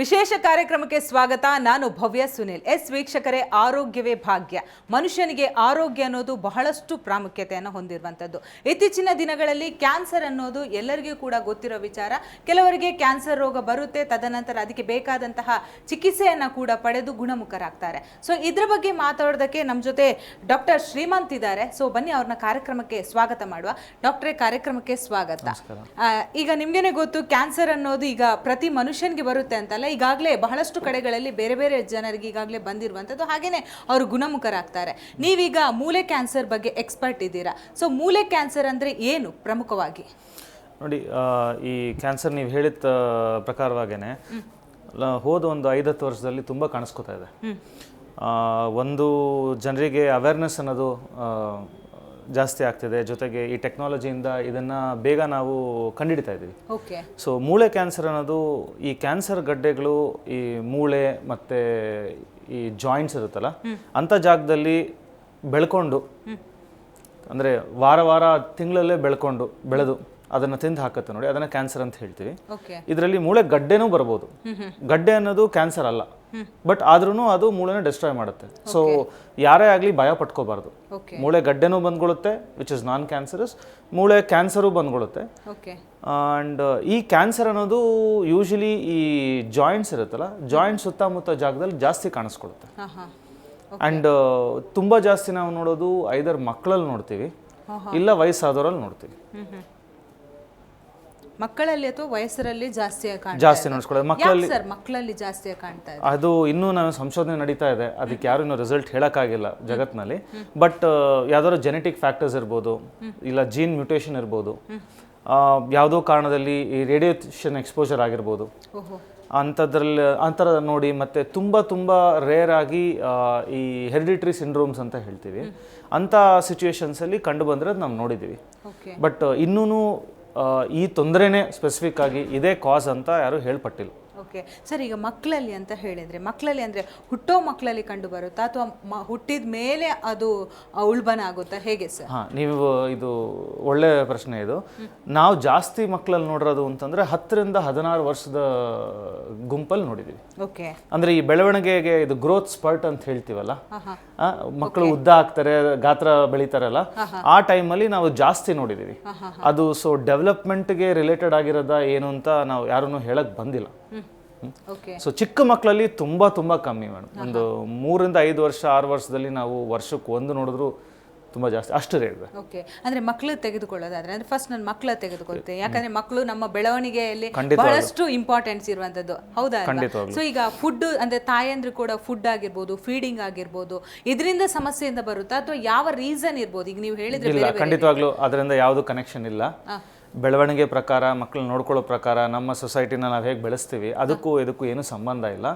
ವಿಶೇಷ ಕಾರ್ಯಕ್ರಮಕ್ಕೆ ಸ್ವಾಗತ. ನಾನು ಭವ್ಯ ಸುನಿಲ್. ಎಸ್ ವೀಕ್ಷಕರೇ ಆರೋಗ್ಯವೇ ಭಾಗ್ಯ. ಮನುಷ್ಯನಿಗೆ ಆರೋಗ್ಯ ಅನ್ನೋದು ಬಹಳಷ್ಟು ಪ್ರಾಮುಖ್ಯತೆಯನ್ನು ಹೊಂದಿರುವಂಥದ್ದು. ಇತ್ತೀಚಿನ ದಿನಗಳಲ್ಲಿ ಕ್ಯಾನ್ಸರ್ ಅನ್ನೋದು ಎಲ್ಲರಿಗೂ ಕೂಡ ಗೊತ್ತಿರೋ ವಿಚಾರ. ಕೆಲವರಿಗೆ ಕ್ಯಾನ್ಸರ್ ರೋಗ ಬರುತ್ತೆ. ತದನಂತರ ಅದಕ್ಕೆ ಬೇಕಾದಂತಹ ಚಿಕಿತ್ಸೆಯನ್ನು ಕೂಡ ಪಡೆದು ಗುಣಮುಖರಾಗ್ತಾರೆ. ಸೊ ಇದ್ರ ಬಗ್ಗೆ ಮಾತಾಡೋದಕ್ಕೆ ನಮ್ಮ ಜೊತೆ ಡಾಕ್ಟರ್ ಶ್ರೀಮಂತ್ ಇದ್ದಾರೆ. ಸೊ ಬನ್ನಿ ಅವ್ರನ್ನ ಕಾರ್ಯಕ್ರಮಕ್ಕೆ ಸ್ವಾಗತ ಮಾಡುವ. ಡಾಕ್ಟ್ರೇ ಕಾರ್ಯಕ್ರಮಕ್ಕೆ ಸ್ವಾಗತ. ಈಗ ನಿಮ್ಗೇನೆ ಗೊತ್ತು ಕ್ಯಾನ್ಸರ್ ಅನ್ನೋದು ಈಗ ಪ್ರತಿ ಮನುಷ್ಯನಿಗೆ ಬರುತ್ತೆ ಅಂತಲ್ಲ ಈಗಾಗಲೇ ಬಹಳಷ್ಟು ಕಡೆಗಳಲ್ಲಿ ಬೇರೆ ಬೇರೆ ಜನರಿಗೆ ಈಗಾಗಲೇ ಬಂದಿರುವಂಥದ್ದು ಹಾಗೆಯೇ ಅವರು ಗುಣಮುಖರಾಗ್ತಾರೆ. ನೀವೀಗ ಮೂಳೆ ಕ್ಯಾನ್ಸರ್ ಬಗ್ಗೆ ಎಕ್ಸ್ಪರ್ಟ್ ಇದ್ದೀರಾ? ಸೊ ಮೂಳೆ ಕ್ಯಾನ್ಸರ್ ಅಂದರೆ ಏನು ಪ್ರಮುಖವಾಗಿ? ನೋಡಿ ಈ ಕ್ಯಾನ್ಸರ್ ನೀವು ಹೇಳಿದ ಪ್ರಕಾರವಾಗೇನೆ ಹೋದ ಒಂದು ಐದತ್ತು ವರ್ಷದಲ್ಲಿ ತುಂಬ ಕಾಣಿಸ್ಕೊತಾ ಇದೆ. ಒಂದು ಜನರಿಗೆ ಅವೇರ್ನೆಸ್ ಅನ್ನೋದು ಜಾಸ್ತಿ ಆಗ್ತಿದೆ. ಜೊತೆಗೆ ಈ ಟೆಕ್ನಾಲಜಿಯಿಂದ ಇದನ್ನು ಬೇಗ ನಾವು ಕಂಡುಹಿಡಿತಾ ಇದ್ದೀವಿ. ಓಕೆ ಸೊ ಮೂಳೆ ಕ್ಯಾನ್ಸರ್ ಅನ್ನೋದು ಈ ಕ್ಯಾನ್ಸರ್ ಗಡ್ಡೆಗಳು ಈ ಮೂಳೆ ಮತ್ತು ಈ ಜಾಯಿಂಟ್ಸ್ ಇರುತ್ತಲ್ಲ ಅಂಥ ಜಾಗದಲ್ಲಿ ಬೆಳ್ಕೊಂಡು ಅಂದರೆ ವಾರ ವಾರ ತಿಂಗಳಲ್ಲೇ ಬೆಳ್ಕೊಂಡು ಬೆಳೆದು ಅದನ್ನು ತಿಂದು ಹಾಕುತ್ತೆ ನೋಡಿ. ಅದನ್ನು ಕ್ಯಾನ್ಸರ್ ಅಂತ ಹೇಳ್ತೀವಿ. ಇದರಲ್ಲಿ ಮೂಳೆ ಗಡ್ಡೆನೂ ಬರ್ಬೋದು. ಗಡ್ಡೆ ಅನ್ನೋದು ಕ್ಯಾನ್ಸರ್ ಅಲ್ಲ. ಬಟ್ ಆದ್ರೂ ಅದು ಮೂಳೆನ ಡಿಸ್ಟ್ರಾಯ್ ಮಾಡುತ್ತೆ. ಸೊ ಯಾರೇ ಆಗಲಿ ಭಯ ಪಟ್ಕೋಬಾರ್ದು. ಮೂಳೆ ಗಡ್ಡೆನೂ ಬಂದ್ಕೊಳ್ಳುತ್ತೆ ವಿಚ್ ಇಸ್ ನಾನ್ ಕ್ಯಾನ್ಸರಸ್ ಮೂಳೆ ಕ್ಯಾನ್ಸರು ಬಂದ್ಕೊಳ್ಳುತ್ತೆ. ಆ್ಯಂಡ್ ಈ ಕ್ಯಾನ್ಸರ್ ಅನ್ನೋದು ಯೂಶಲಿ ಈ ಜಾಯಿಂಟ್ಸ್ ಇರುತ್ತಲ್ಲ ಜಾಯಿಂಟ್ ಸುತ್ತಮುತ್ತ ಜಾಗದಲ್ಲಿ ಜಾಸ್ತಿ ಕಾಣಿಸ್ಕೊಳುತ್ತೆ ಆ್ಯಂಡ್ ತುಂಬ ಜಾಸ್ತಿ ನಾವು ನೋಡೋದು ಐದರ್ ಮಕ್ಕಳಲ್ಲಿ ನೋಡ್ತೀವಿ ಇಲ್ಲ ವಯಸ್ಸಾದವರಲ್ಲಿ ನೋಡ್ತೀವಿ. ಮಕ್ಕಳಲ್ಲಿ ಅಥವಾ ವಯಸ್ಸರಲ್ಲಿ ಜಾಸ್ತಿ ಜಾಸ್ತಿ ನೋಡ್ಸ್ಕೊಳ್ಳೋದು. ಮಕ್ಕಳಲ್ಲಿ ಸರ್ ಮಕ್ಕಳಲ್ಲಿ ಜಾಸ್ತಿ ಕಾಣ್ತಾ ಇದೆ? ಅದು ಇನ್ನೂ ನಾನು ಸಂಶೋಧನೆ ನಡೀತಾ ಇದೆ. ಅದಕ್ಕೆ ಯಾರು ಇನ್ನೂ ರಿಸಲ್ಟ್ ಹೇಳೋಕ್ಕಾಗಿಲ್ಲ ಜಗತ್ನಲ್ಲಿ. ಬಟ್ ಯಾವ್ದಾದ್ರು ಜೆನೆಟಿಕ್ ಫ್ಯಾಕ್ಟರ್ಸ್ ಇರ್ಬೋದು ಇಲ್ಲ ಜೀನ್ ಮ್ಯೂಟೇಷನ್ ಇರ್ಬೋದು ಯಾವುದೋ ಕಾರಣದಲ್ಲಿ ಈ ರೇಡಿಯೇಷನ್ ಎಕ್ಸ್ಪೋಜರ್ ಆಗಿರ್ಬೋದು. ಅಂಥದ್ರಲ್ಲಿ ಅಂಥರ ನೋಡಿ ಮತ್ತೆ ತುಂಬ ತುಂಬ ರೇರ್ ಆಗಿ ಈ ಹೆರಿಡಿಟ್ರಿ ಸಿಂಡ್ರೋಮ್ಸ್ ಅಂತ ಹೇಳ್ತೀವಿ. ಅಂಥ ಸಿಚುವೇಶನ್ಸಲ್ಲಿ ಕಂಡು ಬಂದರೆ ನಾವು ನೋಡಿದ್ದೀವಿ. ಬಟ್ ಇನ್ನೂ ಈ ತೊಂದರೆನೇ ಸ್ಪೆಸಿಫಿಕ್ ಆಗಿ ಇದೇ ಕಾಸ್ ಅಂತ ಯಾರು ಹೇಳ್ಪಟ್ಟಿಲ್ಲ. ಓಕೆ. ಸರ್ ಈಗ ಮಕ್ಕಳಲ್ಲಿ ಅಂತ ಹೇಳಿದ್ರೆ ಮಕ್ಕಳಲ್ಲಿ ಅಂದ್ರೆ ಹುಟ್ಟೋ ಮಕ್ಕಳಲ್ಲಿ ಕಂಡು ಬರುತ್ತಾ ಅಥವಾ ಹುಟ್ಟಿದ ಮೇಲೆ ಅದು ಉಳ್ಬನ ಆಗುತ್ತಾ? ಹೇಗೆ ಸರ್? ಹಾಂ ನೀವು ಇದು ಒಳ್ಳೆ ಪ್ರಶ್ನೆ ಇದು. ನಾವು ಜಾಸ್ತಿ ಮಕ್ಕಳಲ್ಲಿ ನೋಡಿರೋದು ಅಂತಂದ್ರೆ ಹತ್ತರಿಂದ ಹದಿನಾರು ವರ್ಷದ ಗುಂಪಲ್ಲಿ ನೋಡಿದ್ದೀವಿ ಓಕೆ. ಅಂದ್ರೆ ಈ ಬೆಳವಣಿಗೆಗೆ ಇದು ಗ್ರೋತ್ ಸ್ಪರ್ಟ್ ಅಂತ ಹೇಳ್ತೀವಲ್ಲ? ಮಕ್ಕಳು ಉದ್ದ ಆಗ್ತಾರೆ ಗಾತ್ರ ಬೆಳೀತಾರಲ್ಲ? ಆ ಟೈಮಲ್ಲಿ ನಾವು ಜಾಸ್ತಿ ನೋಡಿದ್ದೀವಿ ಅದು ಸೊ ಡೆವಲಪ್ಮೆಂಟ್ಗೆ ರಿಲೇಟೆಡ್ ಆಗಿರೋದ ಏನು ಅಂತ ನಾವು ಯಾರನ್ನು ಹೇಳಕ್ ಬಂದಿಲ್ಲ. ಸೊ ಚಿಕ್ಕ ಮಕ್ಕಳಲ್ಲಿ ತುಂಬಾ ತುಂಬಾ ಕಮ್ಮಿ ಮೇಡಮ್. ಒಂದು ಮೂರಿಂದ ಐದು ವರ್ಷ ಆರು ವರ್ಷದಲ್ಲಿ ನಾವು ವರ್ಷಕ್ಕೆ ಒಂದು ನೋಡಿದ್ರು ತುಂಬಾ ಜಾಸ್ತಿ. ಅಷ್ಟು ರೇಟ್ ಓಕೆ ಅಂದ್ರೆ ಮಕ್ಕಳು ತೆಗೆದುಕೊಳ್ಳೋದಾದ್ರೆ ಅಂದ್ರೆ ಫಸ್ಟ್ ನಾನು ಮಕ್ಕಳ ತೆಗೆದುಕೊಳ್ತೇನೆ ಯಾಕಂದ್ರೆ ಮಕ್ಕಳು ನಮ್ಮ ಬೆಳವಣಿಗೆಯಲ್ಲಿ ಬಹಳಷ್ಟು ಇಂಪಾರ್ಟೆನ್ಸ್ ಇರುವಂತದ್ದು. ಹೌದಾ. ಸೊ ಈಗ ಫುಡ್ ಅಂದ್ರೆ ತಾಯಂದ್ರು ಕೂಡ ಫುಡ್ ಆಗಿರ್ಬೋದು ಫೀಡಿಂಗ್ ಆಗಿರ್ಬೋದು ಇದರಿಂದ ಸಮಸ್ಯೆಯಿಂದ ಬರುತ್ತಾ ಅಥವಾ ಯಾವ ರೀಸನ್ ಇರ್ಬೋದು? ಈಗ ನೀವು ಹೇಳಿದ್ರೆ ಖಂಡಿತವಾಗ್ಲೂ ಅದರಿಂದ ಯಾವುದು ಕನೆಕ್ಷನ್ ಇಲ್ಲ. ಬೆಳವಣಿಗೆ ಪ್ರಕಾರ ಮಕ್ಕಳು ನೋಡ್ಕೊಳ್ಳೋ ಪ್ರಕಾರ ನಮ್ಮ ಸೊಸೈಟಿನ ನಾವು ಹೇಗೆ ಬೆಳೆಸ್ತೀವಿ ಅದಕ್ಕೂ ಇದಕ್ಕೂ ಏನು ಸಂಬಂಧ ಇಲ್ಲ.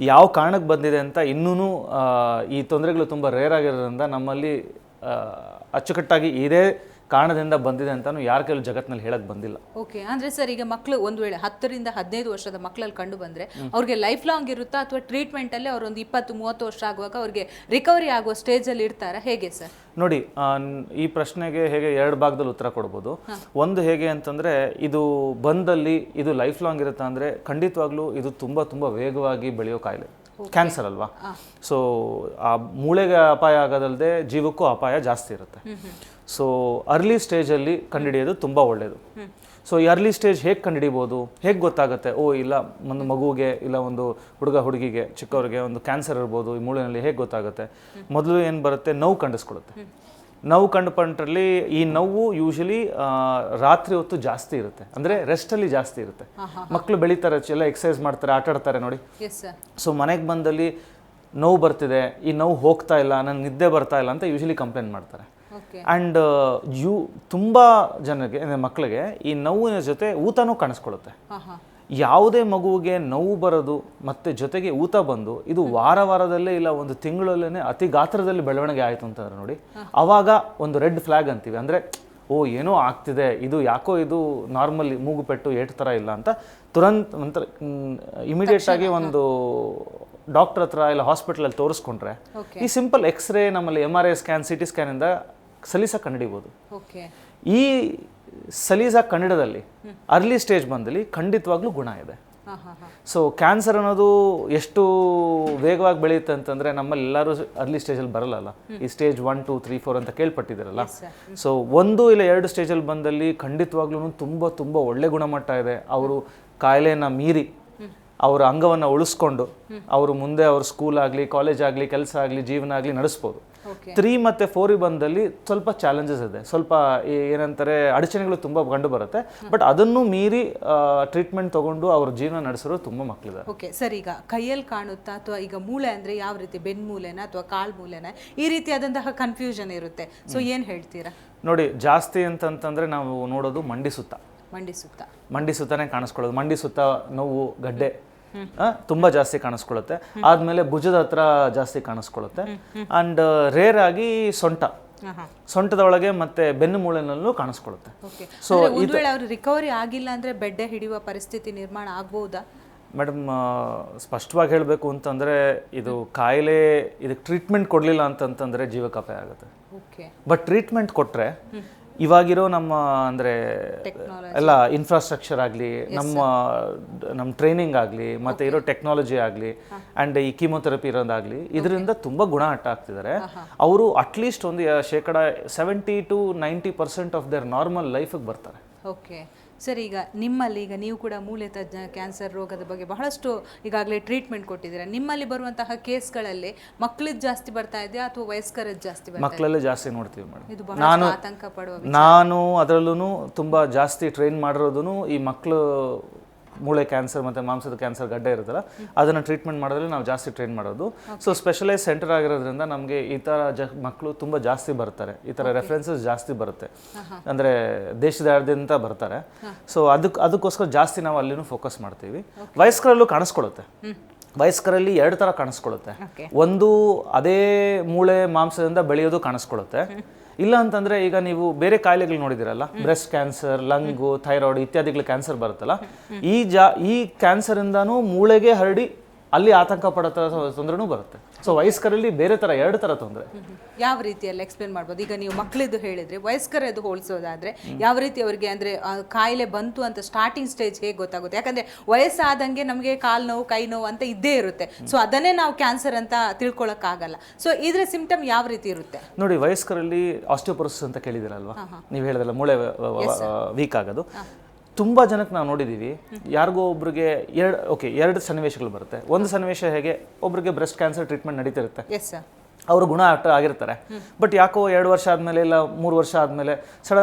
ಯಾವ ಕಾರಣಕ್ಕೆ ಬಂದಿದೆ ಅಂತ ಇನ್ನೂ ಈ ತೊಂದರೆಗಳು ತುಂಬ ರೇರ್ ಆಗಿರೋದ್ರಿಂದ ನಮ್ಮಲ್ಲಿ ಅಚ್ಚುಕಟ್ಟಾಗಿ ಇದೇ ಕಾರಣದಿಂದ ಬಂದಿದೆ ಅಂತಾನು ಯಾರ ಕೈಲೂ ಜಗತ್ತಿನಲ್ಲಿ ಹೇಳಕ್ ಬಂದಿಲ್ಲ. ಓಕೆ ಅಂದ್ರೆ ಸರ್ ಈಗ ಮಕ್ಕಳು ಒಂದು ವೇಳೆ ಹತ್ತರಿಂದ ಹದಿನೈದು ವರ್ಷದ ಮಕ್ಕಳಲ್ಲಿ ಕಂಡು ಬಂದ್ರೆ ಅವ್ರಿಗೆ ಲೈಫ್ ಲಾಂಗ್ ಇರುತ್ತಾ ಅಥವಾ ಟ್ರೀಟ್ಮೆಂಟ್ ಅಲ್ಲಿ ಅವರೊಂದು ಇಪ್ಪತ್ತು ಮೂವತ್ತು ವರ್ಷ ಆಗುವಾಗ ಅವ್ರಿಗೆ ರಿಕವರಿ ಆಗುವ ಸ್ಟೇಜ್ ಅಲ್ಲಿ ಇರ್ತಾರಾ? ಹೇಗೆ ಸರ್ ನೋಡಿ ಈ ಪ್ರಶ್ನೆಗೆ ಹೇಗೆ ಎರಡು ಭಾಗದಲ್ಲಿ ಉತ್ತರ ಕೊಡ್ಬೋದು. ಒಂದು ಹೇಗೆ ಅಂತಂದ್ರೆ ಇದು ಬಂದಲ್ಲಿ ಇದು ಲೈಫ್ ಲಾಂಗ್ ಇರುತ್ತಾ ಅಂದ್ರೆ ಖಂಡಿತವಾಗ್ಲೂ ಇದು ತುಂಬಾ ತುಂಬಾ ವೇಗವಾಗಿ ಬೆಳೆಯೋ ಕಾಯಿಲೆ. ಕ್ಯಾನ್ಸರ್ ಅಲ್ವಾ? ಸೊ ಆ ಮೂಳೆಗೆ ಅಪಾಯ ಆಗೋದಲ್ಲದೆ ಜೀವಕ್ಕೂ ಅಪಾಯ ಜಾಸ್ತಿ ಇರುತ್ತೆ. ಸೊ ಅರ್ಲಿ ಸ್ಟೇಜಲ್ಲಿ ಕಂಡುಹಿಡಿಯೋದು ತುಂಬ ಒಳ್ಳೆಯದು ಸೊ ಈ ಅರ್ಲಿ ಸ್ಟೇಜ್ ಹೇಗೆ ಕಂಡುಹಿಡಿಬೋದು? ಹೇಗೆ ಗೊತ್ತಾಗುತ್ತೆ? ಓ ಇಲ್ಲ ಒಂದು ಮಗುವಿಗೆ ಇಲ್ಲ ಒಂದು ಹುಡುಗ ಹುಡುಗಿಗೆ ಚಿಕ್ಕವರಿಗೆ ಒಂದು ಕ್ಯಾನ್ಸರ್ ಇರ್ಬೋದು ಈ ಮೂಳೆನಲ್ಲಿ ಹೇಗೆ ಗೊತ್ತಾಗುತ್ತೆ? ಮೊದಲು ಏನು ಬರುತ್ತೆ? ನೋವು ಕಂಡಿಸ್ಕೊಡುತ್ತೆ. ನೋವು ಕಂಡುಪಂಟ್ರಲ್ಲಿ ಈ ನೋವು ಯೂಶಲಿ ರಾತ್ರಿ ಹೊತ್ತು ಜಾಸ್ತಿ ಇರುತ್ತೆ. ಅಂದರೆ ರೆಸ್ಟಲ್ಲಿ ಜಾಸ್ತಿ ಇರುತ್ತೆ. ಮಕ್ಕಳು ಬೆಳೀತಾರೆ ಎಲ್ಲ ಎಕ್ಸಸೈಸ್ ಮಾಡ್ತಾರೆ ಆಟಾಡ್ತಾರೆ ನೋಡಿ. ಸೊ ಮನೆಗೆ ಬಂದಲ್ಲಿ ನೋವು ಬರ್ತಿದೆ ಈ ನೋವು ಹೋಗ್ತಾ ಇಲ್ಲ ನನಗೆ ನಿದ್ದೆ ಬರ್ತಾ ಇಲ್ಲ ಅಂತ ಯೂಶಲಿ ಕಂಪ್ಲೇಂಟ್ ಮಾಡ್ತಾರೆ. ಆ್ಯಂಡ್ ಯು ತುಂಬ ಜನಕ್ಕೆ ಅಂದರೆ ಮಕ್ಕಳಿಗೆ ಈ ನೋವಿನ ಜೊತೆ ಊತನೂ ಕಾಣಿಸ್ಕೊಳ್ಳುತ್ತೆ. ಹಾ ಯಾವುದೇ ಮಗುವಿಗೆ ನೋವು ಬರೋದು ಮತ್ತೆ ಜೊತೆಗೆ ಊತ ಬಂದು ಇದು ವಾರ ವಾರದಲ್ಲೇ ಇಲ್ಲ ಒಂದು ತಿಂಗಳಲ್ಲೇ ಅತಿ ಗಾತ್ರದಲ್ಲಿ ಬೆಳವಣಿಗೆ ಆಯಿತು ಅಂತಂದ್ರೆ ನೋಡಿ. ಅವಾಗ ಒಂದು ರೆಡ್ ಫ್ಲ್ಯಾಗ್ ಅಂತೀವಿ. ಅಂದರೆ ಓ ಏನೋ ಆಗ್ತಿದೆ ಇದು ಯಾಕೋ ಇದು ನಾರ್ಮಲಿ ಮೂಗು ಪೆಟ್ಟು ಏಟ್ ಥರ ಇಲ್ಲ ಅಂತ ತುರಂತ ನಂತರ ಇಮಿಡಿಯೇಟ್ ಆಗಿ ಒಂದು ಡಾಕ್ಟರ್ ಹತ್ರ ಇಲ್ಲ ಹಾಸ್ಪಿಟಲಲ್ಲಿ ತೋರಿಸ್ಕೊಂಡ್ರೆ ಈ ಸಿಂಪಲ್ ಎಕ್ಸ್ರೇ ನಮ್ಮಲ್ಲಿ M R I scan C T ಸ್ಕ್ಯಾನಿಂದ ಸಲೀಸಾಗಿ ಕಂಡಿಬೋದು ಓಕೆ. ಈ ಸಲೀಸ ಕನ್ನಡದಲ್ಲಿ ಅರ್ಲಿ ಸ್ಟೇಜ್ ಬಂದಲ್ಲಿ ಖಂಡಿತವಾಗ್ಲೂ ಗುಣ ಇದೆ. ಸೊ ಕ್ಯಾನ್ಸರ್ ಅನ್ನೋದು ಎಷ್ಟು ವೇಗವಾಗಿ ಬೆಳೆಯುತ್ತೆ ಅಂತಂದ್ರೆ ನಮ್ಮಲ್ಲಿ ಎಲ್ಲರೂ ಅರ್ಲಿ ಸ್ಟೇಜಲ್ಲಿ ಬರಲ್ಲ ಈ stage one two three four ಅಂತ ಕೇಳ್ಪಟ್ಟಿದ್ದೀರಲ್ಲ? ಸೊ ಒಂದು ಇಲ್ಲ ಎರಡು ಸ್ಟೇಜಲ್ಲಿ ಬಂದಲ್ಲಿ ಖಂಡಿತವಾಗ್ಲೂ ತುಂಬ ತುಂಬ ಒಳ್ಳೆ ಗುಣಮಟ್ಟ ಇದೆ. ಅವರು ಕಾಯಿಲೆನ ಮೀರಿ ಅವರ ಅಂಗವನ್ನು ಉಳಿಸ್ಕೊಂಡು ಅವರು ಮುಂದೆ ಅವ್ರ ಸ್ಕೂಲ್ ಆಗಲಿ ಕಾಲೇಜ್ ಆಗಲಿ ಕೆಲಸ ಆಗಲಿ ಜೀವನ ಆಗಲಿ ನಡೆಸ್ಬೋದು. ತ್ರೀ ಮತ್ತು ಫೋರಿಗೆ ಬಂದಲ್ಲಿ ಸ್ವಲ್ಪ ಚಾಲೆಂಜಸ್ ಇದೆ. ಸ್ವಲ್ಪ ಏನಂತಾರೆ ಅಡಚಣೆಗಳು ತುಂಬ ಕಂಡು ಬರುತ್ತೆ. ಬಟ್ ಅದನ್ನು ಮೀರಿ ಟ್ರೀಟ್ಮೆಂಟ್ ತಗೊಂಡು ಅವ್ರ ಜೀವನ ನಡೆಸಿರೋ ತುಂಬ ಮಕ್ಕಳಿದ್ದಾರೆ ಓಕೆ ಸರ್ ಈಗ ಕೈಯಲ್ಲಿ ಕಾಣುತ್ತಾ ಅಥವಾ ಈಗ ಮೂಳೆ ಅಂದ್ರೆ ಯಾವ ರೀತಿ? ಬೆನ್ಮೂಲೆನ ಅಥವಾ ಕಾಲ್ ಮೂಲೆನ ಈ ರೀತಿಯಾದಂತಹ ಕನ್ಫ್ಯೂಷನ್ ಇರುತ್ತೆ. ಸೊ ಏನು ಹೇಳ್ತೀರಾ? ನೋಡಿ ಜಾಸ್ತಿ ಅಂತಂತಂದ್ರೆ ನಾವು ನೋಡೋದು ಮಂಡಿ ಸುತ್ತ. ಮಂಡಿಸುತ್ತಾನೆ ಸುತ್ತ. ಮಂಡಿ ಸುತ್ತನೇ ಕಾಣಿಸ್ಕೊಳ್ಳೋದು. ಮಂಡಿಸುತ್ತ ನೋವು ಗಡ್ಡೆ ತುಂಬಾ ಜಾಸ್ತಿ ಕಾಣಿಸ್ಕೊಳ್ಳುತ್ತೆ. ಆದ್ಮೇಲೆ ಭುಜದ ಹತ್ರ ಜಾಸ್ತಿ ಕಾಣಿಸ್ಕೊಳ್ಳುತ್ತೆ. ಅಂಡ್ ರೇರ್ ಆಗಿ ಸೊಂಟ. ಸೊಂಟದ ಒಳಗೆ ಮತ್ತೆ ಬೆನ್ನು ಮೂಳೆನಲ್ಲೂ ಕಾಣಿಸ್ಕೊಳ್ಳುತ್ತೆ. ಸೊ ಅವ್ರು ರಿಕವರಿ ಆಗಿಲ್ಲ ಅಂದ್ರೆ ಬೆಡ್ಡೆ ಹಿಡಿಯುವ ಪರಿಸ್ಥಿತಿ ನಿರ್ಮಾಣ ಆಗ್ಬಹುದಾ ಮೇಡಮ್ ಸ್ಪಷ್ಟವಾಗಿ ಹೇಳಬೇಕು ಅಂತಂದ್ರೆ ಇದು ಕಾಯಿಲೆ ಇದಕ್ಕೆ ಟ್ರೀಟ್ಮೆಂಟ್ ಕೊಡಲಿಲ್ಲ ಅಂತಂತಂದರೆ ಜೀವಕಾಪಾಯ ಆಗುತ್ತೆ. ಓಕೆ. ಬಟ್ ಟ್ರೀಟ್ಮೆಂಟ್ ಕೊಟ್ರೆ ಇವಾಗಿರೋ ನಮ್ಮ ಅಂದರೆ. ಎಲ್ಲ ಇನ್ಫ್ರಾಸ್ಟ್ರಕ್ಚರ್ ಆಗಲಿ ನಮ್ಮ ನಮ್ಮ ಟ್ರೈನಿಂಗ್ ಆಗಲಿ ಮತ್ತೆ ಇರೋ ಟೆಕ್ನಾಲಜಿ ಆಗಲಿ ಆ್ಯಂಡ್ ಈ ಕೀಮೋಥೆರಪಿ ಇರೋದಾಗಲಿ ಇದರಿಂದ ತುಂಬ ಗುಣ ಆಗ್ತಿದ್ದಾರೆ. ಅವರು ಅಟ್ಲೀಸ್ಟ್ ಒಂದು ಶೇಕಡ seventy to ninety percent of their normal ಲೈಫಿಗೆ ಬರ್ತಾರೆ. ಓಕೆ ಸರ್ ಈಗ ನಿಮ್ಮಲ್ಲಿ ಈಗ ನೀವು ಕೂಡ ಮೂಳೆ ತಜ್ಞ ಕ್ಯಾನ್ಸರ್ ರೋಗದ ಬಗ್ಗೆ ಬಹಳಷ್ಟು ಈಗಾಗಲೇ ಟ್ರೀಟ್ಮೆಂಟ್ ಕೊಟ್ಟಿದ್ದೀರಾ? ನಿಮ್ಮಲ್ಲಿ ಬರುವಂತಹ ಕೇಸ್ಗಳಲ್ಲಿ ಮಕ್ಕಳಿದ್ದು ಜಾಸ್ತಿ ಬರ್ತಾ ಇದೆಯಾ ಅಥವಾ ವಯಸ್ಕರದ್ದು ಜಾಸ್ತಿ ಮಕ್ಕಳಲ್ಲೇ ಜಾಸ್ತಿ ನೋಡ್ತೀವಿ ಮೇಡಮ್. ಇದು ಬಹಳ ಆತಂಕ ಪಡುವ ನಾನು ಅದರಲ್ಲೂ ತುಂಬ ಜಾಸ್ತಿ ಟ್ರೈನ್ ಮಾಡಿರೋದು ಈ ಮಕ್ಕಳು ಮೂಳೆ ಕ್ಯಾನ್ಸರ್ ಮತ್ತು ಮಾಂಸದ ಕ್ಯಾನ್ಸರ್ ಗಡ್ಡೆ ಇರುತ್ತಲ್ಲ ಅದನ್ನು ಟ್ರೀಟ್ಮೆಂಟ್ ಮಾಡೋದ್ರಲ್ಲಿ ನಾವು ಜಾಸ್ತಿ ಟ್ರೈನ್ ಮಾಡೋದು. ಸೊ ಸ್ಪೆಷಲೈಸ್ ಸೆಂಟರ್ ಆಗಿರೋದ್ರಿಂದ ನಮಗೆ ಈ ಥರ ಜ ಮಕ್ಕಳು ತುಂಬ ಜಾಸ್ತಿ ಬರ್ತಾರೆ. ಈ ಥರ ರೆಫರೆನ್ಸಸ್ ಜಾಸ್ತಿ ಬರುತ್ತೆ. ಅಂದರೆ ದೇಶದಾದ್ಯಂತ ಬರ್ತಾರೆ. ಸೊ ಅದಕ್ಕೆ ಅದಕ್ಕೋಸ್ಕರ ಜಾಸ್ತಿ ನಾವು ಅಲ್ಲಿನೂ ಫೋಕಸ್ ಮಾಡ್ತೀವಿ. ವಯಸ್ಕರಲ್ಲೂ ಕಾಣಿಸ್ಕೊಳ್ಳುತ್ತೆ. ವಯಸ್ಕರಲ್ಲಿ ಎರಡು ಥರ ಕಾಣಿಸ್ಕೊಳುತ್ತೆ ಒಂದು ಅದೇ ಮೂಳೆ ಮಾಂಸದಿಂದ ಬೆಳೆಯೋದು ಕಾಣಿಸ್ಕೊಳ್ಳುತ್ತೆ. ಇಲ್ಲ ಅಂತಂದ್ರೆ ಈಗ ನೀವು ಬೇರೆ ಕಾಯಿಲೆಗಳು ನೋಡಿದಿರಲ್ಲ? ಬ್ರೆಸ್ಟ್ ಕ್ಯಾನ್ಸರ್, ಲಂಗು, ಥೈರಾಯ್ಡ್ ಇತ್ಯಾದಿಗಳ ಕ್ಯಾನ್ಸರ್ ಬರುತ್ತಲ್ಲ? ಈ ಜಾ, ಈ ಕ್ಯಾನ್ಸರ್ ಇಂದಾನು ಮೂಳೆಗೆ ಹರಡಿ ಅಲ್ಲಿ ಆತಂಕ ಪಡೋ ತೊಂದರೆನೂ ಬರುತ್ತೆ. ಸೊ ವಯಸ್ಕರಲ್ಲಿ ಬೇರೆ ತರ ಎರಡು ತರ ತೊಂದರೆ. ಯಾವ ರೀತಿಯಲ್ಲಿ ಎಕ್ಸ್ಪ್ಲೇನ್ ಮಾಡ್ಬೋದು? ಈಗ ನೀವು ಮಕ್ಕಳಿದ್ದು ಹೇಳಿದ್ರೆ ವಯಸ್ಕರದ್ದು ಹೋಲಿಸೋದಾದ್ರೆ ಯಾವ ರೀತಿ ಅವರಿಗೆ ಅಂದ್ರೆ ಕಾಯಿಲೆ ಬಂತು ಅಂತ ಸ್ಟಾರ್ಟಿಂಗ್ ಸ್ಟೇಜ್ ಹೇಗೆ ಗೊತ್ತಾಗುತ್ತೆ? ಯಾಕಂದ್ರೆ ವಯಸ್ಸಾದಂಗೆ ನಮಗೆ ಕಾಲು ನೋವು ಕೈ ನೋವು ಅಂತ ಇದ್ದೇ ಇರುತ್ತೆ. ಸೊ ಅದನ್ನೇ ನಾವು ಕ್ಯಾನ್ಸರ್ ಅಂತ ತಿಳ್ಕೊಳಕ್ಕಾಗಲ್ಲ. ಸೊ ಇದ್ರ ಸಿಂಪ್ಟಮ್ ಯಾವ ರೀತಿ ಇರುತ್ತೆ? ನೋಡಿ ವಯಸ್ಕರಲ್ಲಿ ಆಸ್ಟಿಯೋಪೊರೋಸಿಸ್ ಅಂತ ಕೇಳಿದಿರಲ್ವಾ ನೀವು ಹೇಳಿದ್ರಲ್ಲ ಮೂಳೆ ವೀಕ್ ಆಗೋದು. ತುಂಬಾ ಜನಕ್ಕೆ ನಾವು ನೋಡಿದ್ದೀವಿ ಯಾರಿಗೋ ಒಬ್ರಿಗೆ ಎರಡು ಓಕೆ ಎರಡು ಸನ್ನಿವೇಶಗಳು ಬರುತ್ತೆ. ಒಂದು ಸನ್ನಿವೇಶ ಹೇಗೆ? ಒಬ್ರಿಗೆ ಬ್ರೆಸ್ಟ್ ಕ್ಯಾನ್ಸರ್ ಟ್ರೀಟ್ಮೆಂಟ್ ನಡೀತಿರುತ್ತೆ. ಅವರು ಗುಣ ಆಟ ಆಗಿರ್ತಾರೆ. ಬಟ್ ಯಾಕೋ ಎರಡು ವರ್ಷ ಆದಮೇಲೆ ಇಲ್ಲ ಮೂರು ವರ್ಷ ಆದಮೇಲೆ ಸಡ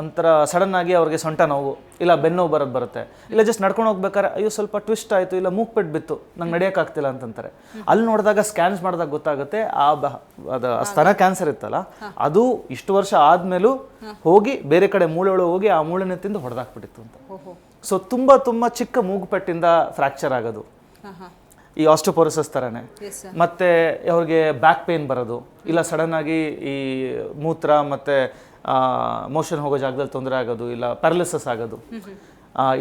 ಒಂಥರ ಸಡನ್ ಆಗಿ ಅವ್ರಿಗೆ ಸೊಂಟ ನೋವು ಇಲ್ಲ ಬೆನ್ನೋವು ನೋವು ಬರೋದು ಬರುತ್ತೆ. ಇಲ್ಲ ಜಸ್ಟ್ ನಡ್ಕೊಂಡು ಹೋಗ್ಬೇಕಾದ್ರೆ ಅಯ್ಯೋ ಸ್ವಲ್ಪ ಟ್ವಿಸ್ಟ್ ಆಯಿತು ಇಲ್ಲ ಮೂಗ್ ಪೆಟ್ಟು ಬಿತ್ತು ನಂಗೆ ನಡೆಯೋಕ್ಕಾಗ್ತಿಲ್ಲ ಅಂತಂತಾರೆ. ಅಲ್ಲಿ ನೋಡಿದಾಗ ಸ್ಕ್ಯಾನ್ಸ್ ಮಾಡಿದಾಗ ಗೊತ್ತಾಗುತ್ತೆ ಆ ಬ ಅದು ಸ್ತನ ಕ್ಯಾನ್ಸರ್ ಇತ್ತಲ್ಲ ಅದು ಇಷ್ಟು ವರ್ಷ ಆದಮೇಲೂ ಹೋಗಿ ಬೇರೆ ಕಡೆ ಮೂಳೆ ಒಳಗೆ ಹೋಗಿ ಆ ಮೂಳೆನ ತಿಂದು ಹೊಡೆದಾಕ್ಬಿಟ್ಟಿತ್ತು ಅಂತ. ಸೊ ತುಂಬ ತುಂಬ ಚಿಕ್ಕ ಮೂಗುಪೆಟ್ಟಿಂದ ಫ್ರ್ಯಾಕ್ಚರ್ ಆಗೋದು. ಈ ಆಸ್ಟೋಪೊರೋಸಸ್ ಥರನೇ ಮತ್ತು ಅವ್ರಿಗೆ ಬ್ಯಾಕ್ ಪೇನ್ ಬರೋದು. ಇಲ್ಲ ಸಡನ್ ಆಗಿ ಈ ಮೂತ್ರ ಮತ್ತೆ ಮೋಷನ್ ಹೋಗೋ ಜಾಗದಲ್ಲಿ ತೊಂದರೆ ಆಗೋದು ಇಲ್ಲ ಪ್ಯಾರಲಿಸಸ್ ಆಗೋದು.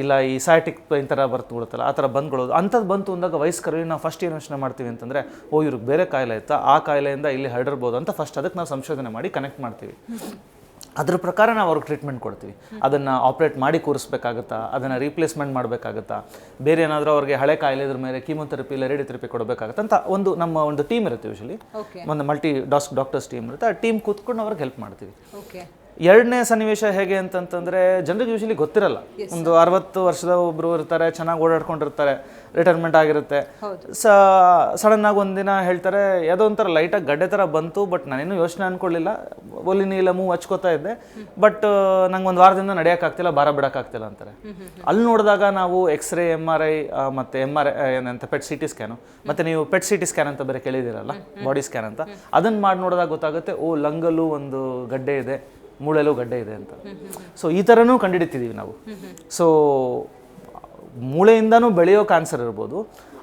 ಇಲ್ಲ ಈ ಸಯಾಟಿಕ್ ಪೇನ್ ಥರ ಬರ್ತು ಬಿಡುತ್ತಲ್ಲ ಆ ಥರ ಬಂದ್ಕೊಳ್ಳೋದು. ಅಂಥದ್ದು ಬಂತು ಅಂದಾಗ ವಯಸ್ಕರಲ್ಲಿ ನಾವು ಫಸ್ಟ್ ಏನು ಯೋಚನೆ ಮಾಡ್ತೀವಿ ಅಂತಂದರೆ ಓ ಇವ್ರಿಗೆ ಬೇರೆ ಕಾಯಿಲೆ ಇತ್ತಾ ಆ ಕಾಯಿಲೆಯಿಂದ ಇಲ್ಲಿ ಹರಡಿರ್ಬೋದು ಅಂತ ಫಸ್ಟ್ ಅದಕ್ಕೆ ನಾವು ಸಂಶೋಧನೆ ಮಾಡಿ ಕನೆಕ್ಟ್ ಮಾಡ್ತೀವಿ. ಅದ್ರ ಪ್ರಕಾರ ನಾವು ಅವ್ರಿಗೆ ಟ್ರೀಟ್ಮೆಂಟ್ ಕೊಡ್ತೀವಿ. ಅದನ್ನು ಆಪ್ರೇಟ್ ಮಾಡಿ ಕೂರಿಸ್ಬೇಕಾಗತ್ತಾ ಅದನ್ನು ರೀಪ್ಲೇಸ್ಮೆಂಟ್ ಮಾಡಬೇಕಾಗುತ್ತಾ ಬೇರೆ ಏನಾದರೂ ಅವ್ರಿಗೆ ಹಳೆ ಕಾಯಿಲೆ ಇದ್ರ ಮೇಲೆ ಕೀಮೋಥೆರಪಿ ಇಲ್ಲ ರೇಡಿಯೋಥೆರಪಿ ಕೊಡಬೇಕಾಗತ್ತಾ ಅಂತ ಒಂದು ನಮ್ಮ ಒಂದು ಟೀಮ್ ಇರುತ್ತೆ ಯೂಶಲಿ ಒಂದು ಮಲ್ಟಿ ಡಾಸ್ ಡಾಕ್ಟರ್ಸ್ ಟೀಮ್ ಇರುತ್ತೆ. ಆ ಟೀಮ್ ಕೂತ್ಕೊಂಡು ಅವ್ರಿಗೆ ಹೆಲ್ಪ್ ಮಾಡ್ತೀವಿ. ಓಕೆ ಎರಡನೇ ಸನ್ನಿವೇಶ ಹೇಗೆ ಅಂತಂತಂದರೆ ಜನರಿಗೆ ಯೂಶಲಿ ಗೊತ್ತಿರಲ್ಲ. ಒಂದು ಅರವತ್ತು ವರ್ಷದ ಒಬ್ಬರು ಇರ್ತಾರೆ ಚೆನ್ನಾಗಿ ಓಡಾಡ್ಕೊಂಡಿರ್ತಾರೆ. ರಿಟೈರ್ಮೆಂಟ್ ಆಗಿರುತ್ತೆ. ಸ ಸಡನ್ ಆಗಿ ಒಂದಿನ ಹೇಳ್ತಾರೆ ಯಾವುದೋ ಒಂಥರ ಲೈಟಾಗಿ ಗಡ್ಡೆ ಥರ ಬಂತು ಬಟ್ ನಾನೇನು ಯೋಚನೆ ಅನ್ಕೊಳ್ಳಿಲ್ಲ. ಒಲಿ ನೀಲ ಮೂವ್ ಹಚ್ಕೋತಾ ಇದ್ದೆ. ಬಟ್ ನಂಗೆ ಒಂದು ವಾರದಿಂದ ನಡೆಯೋಕ್ಕಾಗ್ತಿಲ್ಲ ಭಾರ ಬಿಡೋಕ್ಕಾಗ್ತಿಲ್ಲ ಅಂತಾರೆ. ಅಲ್ಲಿ ನೋಡಿದಾಗ ನಾವು ಎಕ್ಸ್ರೇ ಎಂ ಆರ್ ಐ ಮತ್ತು ಎಂ ಆರ್ ಐ ಏನಂತ ಪೆಟ್ ಸಿ ಟಿ ಸ್ಕ್ಯಾನು ಮತ್ತು ನೀವು ಪೆಟ್ ಸಿ ಟಿ ಸ್ಕ್ಯಾನ್ ಅಂತ ಬೇರೆ ಕೇಳಿದಿರಲ್ಲ ಬಾಡಿ ಸ್ಕ್ಯಾನ್ ಅಂತ. ಅದನ್ನು ಮಾಡಿ ನೋಡಿದಾಗ ಗೊತ್ತಾಗುತ್ತೆ ಓ ಲಂಗಲ್ಲೂ ಒಂದು ಗಡ್ಡೆ ಇದೆ ಮೂಳೆಲೂ ಗಡ್ಡೆ ಇದೆ ಅಂತ. ಸೊ ಈ ಥರನೂ ಕಂಡುಹಿಡಿತಿದ್ದೀವಿ ನಾವು. ಸೊ ಮೂಳೆಯಿಂದನೂ ಬೆಳೆಯೋ ಕ್ಯಾನ್ಸರ್ ಇರ್ಬೋದು.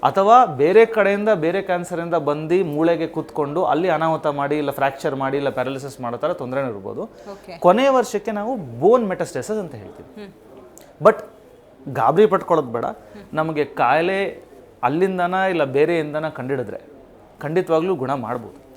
ಅಥವಾ ಬೇರೆ ಕಡೆಯಿಂದ ಬೇರೆ ಕ್ಯಾನ್ಸರಿಂದ ಬಂದು ಮೂಳೆಗೆ ಕೂತ್ಕೊಂಡು ಅಲ್ಲಿ ಅನಾಹುತ ಮಾಡಿ ಇಲ್ಲ ಫ್ರ್ಯಾಕ್ಚರ್ ಮಾಡಿ ಇಲ್ಲ ಪ್ಯಾರಾಲಿಸಿಸ್ ಮಾಡೋ ಥರ ತೊಂದರೆ ಇರ್ಬೋದು. ಕೊನೆಯ ವರ್ಷಕ್ಕೆ ನಾವು ಬೋನ್ ಮೆಟಸ್ಟೆಸಸ್ ಅಂತ ಹೇಳ್ತೀವಿ. ಬಟ್ ಗಾಬರಿ ಪಟ್ಕೊಳ್ಳೋದು ಬೇಡ. ನಮಗೆ ಕಾಯಿಲೆ ಅಲ್ಲಿಂದನ ಇಲ್ಲ ಬೇರೆಯಿಂದನ ಕಂಡಿಡಿದ್ರೆ ಖಂಡಿತವಾಗ್ಲೂ ಗುಣ ಮಾಡ್ಬೋದು.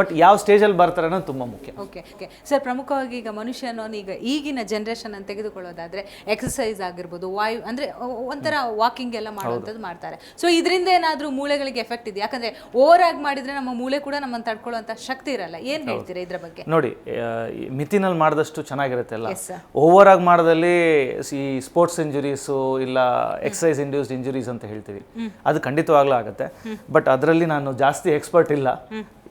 ಬಟ್ ಯಾವ ಸ್ಟೇಜಲ್ಲಿ ಬರ್ತಾರೆ ಅನ್ನೋದು ತುಂಬಾ ಮುಖ್ಯ. ಓಕೆ ಓಕೆ ಸರ್ ಪ್ರಮುಖವಾಗಿ ಈಗ ಮನುಷ್ಯನು ಈಗ ಈಗಿನ ಜನರೇಷನ್ ಅನ್ನು ತೆಗೆದುಕೊಳ್ಳೋದಾದ್ರೆ ಎಕ್ಸಸೈಸ್ ಆಗಿರ್ಬೋದು ವಾಯು ಅಂದ್ರೆ ಒಂಥರ ವಾಕಿಂಗ್ ಎಲ್ಲ ಮಾಡುವಂಥದ್ದು ಮಾಡ್ತಾರೆ. ಸೊ ಇದರಿಂದ ಏನಾದರೂ ಮೂಳೆಗಳಿಗೆ ಎಫೆಕ್ಟ್ ಇದೆ ಯಾಕಂದ್ರೆ ಓವರ್ ಆಗಿ ಮಾಡಿದ್ರೆ ನಮ್ಮ ಮೂಳೆ ಕೂಡ ನಮ್ಮನ್ನು ತಡ್ಕೊಳ್ಳುವಂಥ ಶಕ್ತಿ ಇರಲ್ಲ. ಏನು ಹೇಳ್ತೀರಾ ಇದ್ರ ಬಗ್ಗೆ? ನೋಡಿ ಮಿತಿನಲ್ಲಿ ಮಾಡಿದಷ್ಟು ಚೆನ್ನಾಗಿರುತ್ತೆ ಅಲ್ಲ? ಓವರ್ ಆಗಿ ಮಾಡೋದಲ್ಲಿ ಈ ಸ್ಪೋರ್ಟ್ಸ್ ಇಂಜುರೀಸು ಇಲ್ಲ ಎಕ್ಸಸೈಸ್ ಇಂಡ್ಯೂಸ್ಡ್ ಇಂಜುರೀಸ್ ಅಂತ ಹೇಳ್ತೀವಿ. ಅದು ಖಂಡಿತವಾಗ್ಲೂ ಆಗುತ್ತೆ. ಬಟ್ ಅದರಲ್ಲಿ ನಾನು ಜಾಸ್ತಿ ಎಕ್ಸ್ಪರ್ಟ್ ಇಲ್ಲ.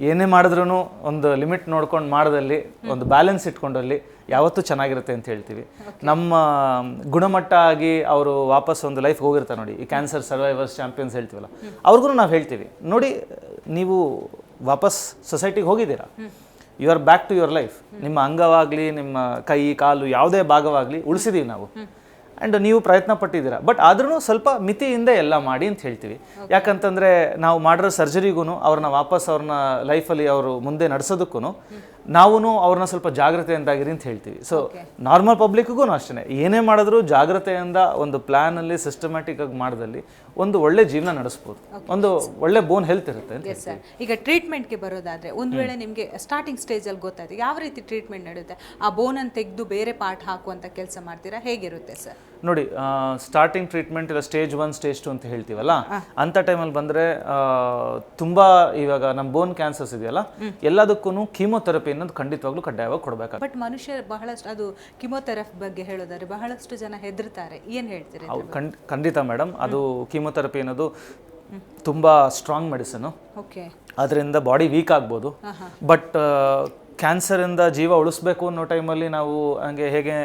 ಏನೇ ಮಾಡಿದ್ರೂ ಒಂದು ಲಿಮಿಟ್ ನೋಡ್ಕೊಂಡು ಮಾಡೋದಲ್ಲಿ ಒಂದು ಬ್ಯಾಲೆನ್ಸ್ ಇಟ್ಕೊಂಡಲ್ಲಿ ಯಾವತ್ತೂ ಚೆನ್ನಾಗಿರುತ್ತೆ ಅಂತ ಹೇಳ್ತೀವಿ. ನಮ್ಮ ಗುಣಮಟ್ಟ ಆಗಿ ಅವರು ವಾಪಸ್ ಒಂದು ಲೈಫ್ ಹೋಗಿರ್ತಾರೆ ನೋಡಿ. ಈ ಕ್ಯಾನ್ಸರ್ ಸರ್ವೈವರ್ಸ್ ಚಾಂಪಿಯನ್ಸ್ ಹೇಳ್ತೀವಲ್ಲ. ಅವ್ರಿಗೂ ನಾವು ಹೇಳ್ತೀವಿ. ನೋಡಿ ನೀವು ವಾಪಸ್ ಸೊಸೈಟಿಗೆ ಹೋಗಿದ್ದೀರಾ? You are back to your life ನಿಮ್ಮ ಅಂಗವಾಗಲಿ ನಿಮ್ಮ ಕೈ ಕಾಲು ಯಾವುದೇ ಭಾಗವಾಗಲಿ ಉಳಿಸಿದೀವಿ ನಾವು. ಆ್ಯಂಡ್ ನೀವು ಪ್ರಯತ್ನ ಪಟ್ಟಿದ್ದೀರಾ ಬಟ್ ಆದ್ರೂ ಸ್ವಲ್ಪ ಮಿತಿಯಿಂದ ಎಲ್ಲ ಮಾಡಿ ಅಂತ ಹೇಳ್ತೀವಿ. ಯಾಕಂತಂದರೆ ನಾವು ಮಾಡಿರೋ ಸರ್ಜರಿಗೂ ಅವ್ರನ್ನ ವಾಪಸ್ ಅವ್ರನ್ನ ಲೈಫಲ್ಲಿ ಅವರು ಮುಂದೆ ನಡೆಸೋದಕ್ಕೂ ನಾವು ಅವ್ರನ್ನ ಸ್ವಲ್ಪ ಜಾಗ್ರತೆಯಿಂದಾಗಿರಿ ಅಂತ ಹೇಳ್ತೀವಿ. ಸೊ ನಾರ್ಮಲ್ ಪಬ್ಲಿಕ್ಗೂ ಅಷ್ಟೇ ಏನೇ ಮಾಡಿದ್ರು ಜಾಗ್ರತೆಯಿಂದ ಒಂದು ಪ್ಲ್ಯಾನಲ್ಲಿ ಸಿಸ್ಟಮ್ಯಾಟಿಕ್ ಆಗಿ ಮಾಡಿದಲ್ಲಿ ಒಂದು ಒಳ್ಳೆ ಜೀವನ ನಡೆಸ್ಬೋದು. ಒಂದು ಒಳ್ಳೆ ಬೋನ್ ಹೆಲ್ತ್ ಇರುತ್ತೆ ಅಂತ ಸರ್ ಈಗ ಟ್ರೀಟ್ಮೆಂಟ್ಗೆ ಬರೋದಾದ್ರೆ ಒಂದು ವೇಳೆ ನಿಮಗೆ ಸ್ಟಾರ್ಟಿಂಗ್ ಸ್ಟೇಜಲ್ಲಿ ಗೊತ್ತಾಯ್ತು ಯಾವ ರೀತಿ ಟ್ರೀಟ್ಮೆಂಟ್ ನಡೆಯುತ್ತೆ? ಆ ಬೋನನ್ನು ತೆಗೆದು ಬೇರೆ ಪಾರ್ಟ್ ಹಾಕುವಂಥ ಕೆಲಸ ಮಾಡ್ತೀರಾ? ಹೇಗಿರುತ್ತೆ ಸರ್ ನೋಡಿ ಸ್ಟಾರ್ಟಿಂಗ್ ಟ್ರೀಟ್ಮೆಂಟ್ ಇಲ್ಲ ಸ್ಟೇಜ್ ಒನ್ ಸ್ಟೇಜ್ ಟು ಅಂತ ಹೇಳ್ತೀವಲ್ಲ ಅಂಥ ಟೈಮಲ್ಲಿ ಬಂದರೆ ತುಂಬ ಇವಾಗ ನಮ್ಮ ಬೋನ್ ಕ್ಯಾನ್ಸರ್ಸ್ ಇದೆಯಲ್ಲ ಎಲ್ಲದಕ್ಕೂ ಕೀಮೋಥೆರಪಿ ಅನ್ನೋದು ಖಂಡಿತವಾಗ್ಲೂ ಕಡ್ಡಾಯವಾಗಿ ಕೊಡಬೇಕಾಗುತ್ತೆ. ಬಟ್ ಮನುಷ್ಯ ಬಹಳಷ್ಟು ಅದು ಕಿಮೋಥೆರಪಿ ಬಗ್ಗೆ ಹೇಳೋದಾದ್ರೆ ಬಹಳಷ್ಟು ಜನ ಹೆದರ್ತಾರೆ. ಏನು ಹೇಳ್ತೀರಿ ಖಂಡಿತ ಮೇಡಮ್ ಅದು ಕೀಮೋಥೆರಪಿ ಅನ್ನೋದು ತುಂಬ ಸ್ಟ್ರಾಂಗ್ ಮೆಡಿಸನು ಓಕೆ. ಅದರಿಂದ ಬಾಡಿ ವೀಕ್ ಆಗ್ಬೋದು. ಬಟ್ ಕ್ಯಾನ್ಸರಿಂದ ಜೀವ ಉಳಿಸ್ಬೇಕು ಅನ್ನೋ ಟೈಮಲ್ಲಿ ನಾವು ಹಂಗೆ ಹೇಗೆ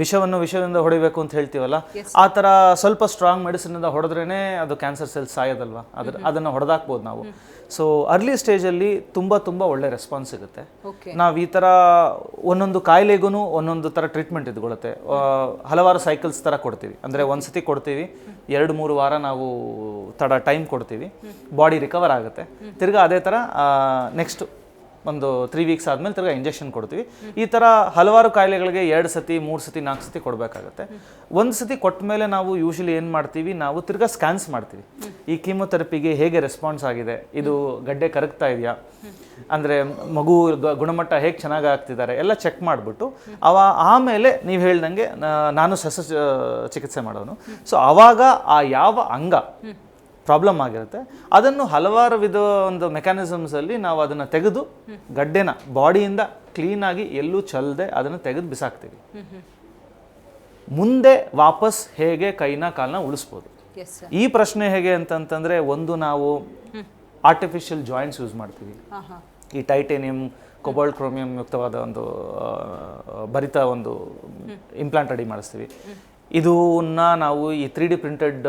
ವಿಷವನ್ನು ವಿಷದಿಂದ ಹೊಡಿಬೇಕು ಅಂತ ಹೇಳ್ತೀವಲ್ಲ? ಆ ಥರ ಸ್ವಲ್ಪ ಸ್ಟ್ರಾಂಗ್ ಮೆಡಿಸಿನಿಂದ ಹೊಡೆದ್ರೇ ಅದು ಕ್ಯಾನ್ಸರ್ ಸೆಲ್ಸ್ ಸಾಯೋದಲ್ವಾ? ಅದ್ರ ಅದನ್ನು ಹೊಡೆದಾಕ್ಬೋದು ನಾವು. ಸೊ ಅರ್ಲಿ ಸ್ಟೇಜಲ್ಲಿ ತುಂಬ ತುಂಬ ಒಳ್ಳೆ ರೆಸ್ಪಾನ್ಸ್ ಸಿಗುತ್ತೆ. ನಾವು ಈ ಥರ ಒಂದೊಂದು ಕಾಯಿಲೆಗೂ ಒಂದೊಂದು ಥರ ಟ್ರೀಟ್ಮೆಂಟ್ ಇದ್ಕೊಳ್ಳುತ್ತೆ ಹಲವಾರು ಸೈಕಲ್ಸ್ ಥರ ಕೊಡ್ತೀವಿ. ಅಂದರೆ ಒಂದು ಸತಿ ಕೊಡ್ತೀವಿ ಎರಡು ಮೂರು ವಾರ ನಾವು ತಡ ಟೈಮ್ ಕೊಡ್ತೀವಿ. ಬಾಡಿ ರಿಕವರ್ ಆಗುತ್ತೆ. ತಿರ್ಗಾ ಅದೇ ಥರ ನೆಕ್ಸ್ಟ್ ಒಂದು ತ್ರೀ ವೀಕ್ಸ್ ಆದಮೇಲೆ ತಿರ್ಗಾ ಇಂಜೆಕ್ಷನ್ ಕೊಡ್ತೀವಿ. ಈ ಥರ ಹಲವಾರು ಕಾಯಿಲೆಗಳಿಗೆ ಎರಡು ಸತಿ, ಮೂರು ಸತಿ, ನಾಲ್ಕು ಸತಿ ಕೊಡಬೇಕಾಗತ್ತೆ. ಒಂದು ಸತಿ ಕೊಟ್ಟ ಮೇಲೆ ನಾವು ಯೂಶಲಿ ಏನು ಮಾಡ್ತೀವಿ? ನಾವು ತಿರ್ಗಾ ಸ್ಕ್ಯಾನ್ಸ್ ಮಾಡ್ತೀವಿ. ಈ ಕೀಮೊಥೆರಪಿಗೆ ಹೇಗೆ ರೆಸ್ಪಾನ್ಸ್ ಆಗಿದೆ? ಇದು ಗಡ್ಡೆ ಕರಗ್ತಾ ಇದೆಯಾ? ಅಂದರೆ ಮಗು ಗುಣಮಟ್ಟ ಹೇಗೆ ಚೆನ್ನಾಗಿ ಆಗ್ತಿದ್ದಾರೆ? ಎಲ್ಲ ಚೆಕ್ ಮಾಡಿಬಿಟ್ಟು ಅವ ಆಮೇಲೆ ನೀವು ಹೇಳ್ದಂಗೆ ನಾನು ಸಸ್ಯ ಚಿಕಿತ್ಸೆ ಮಾಡೋನು. ಸೊ ಆವಾಗ ಆ ಯಾವ ಅಂಗ ಪ್ರಾಬ್ಲಮ್ ಆಗಿರುತ್ತೆ. ಅದನ್ನು ಹಲವಾರು ವಿಧ ಒಂದು ಮೆಕ್ಯಾನಿಸಮ್ಸಲ್ಲಿ ನಾವು ಅದನ್ನು ತೆಗೆದು ಗಡ್ಡೆನ ಬಾಡಿಯಿಂದ ಕ್ಲೀನಾಗಿ ಎಲ್ಲೂ ಚಲ್ಲದೆ ಅದನ್ನು ತೆಗೆದು ಬಿಸಾಕ್ತೀವಿ. ಮುಂದೆ ವಾಪಸ್ ಹೇಗೆ ಕೈನ ಕಾಲನ್ನ ಉಳಿಸ್ಬೋದು. ಈ ಪ್ರಶ್ನೆ ಹೇಗೆ ಅಂತಂತಂದರೆ ಒಂದು ನಾವು ಆರ್ಟಿಫಿಷಿಯಲ್ ಜಾಯಿಂಟ್ಸ್ ಯೂಸ್ ಮಾಡ್ತೀವಿ. ಈ ಟೈಟೇನಿಯಂ ಕೊಬಾಲ್ಟ್ ಕ್ರೋಮಿಯಂ ಯುಕ್ತವಾದ ಒಂದು ಭರಿತ ಒಂದು ಇಂಪ್ಲಾಂಟ್ ರೆಡಿ ಮಾಡಿಸ್ತೀವಿ. ಇದನ್ನ ನಾವು ಈ ತ್ರೀ ಡಿ ಪ್ರಿಂಟೆಡ್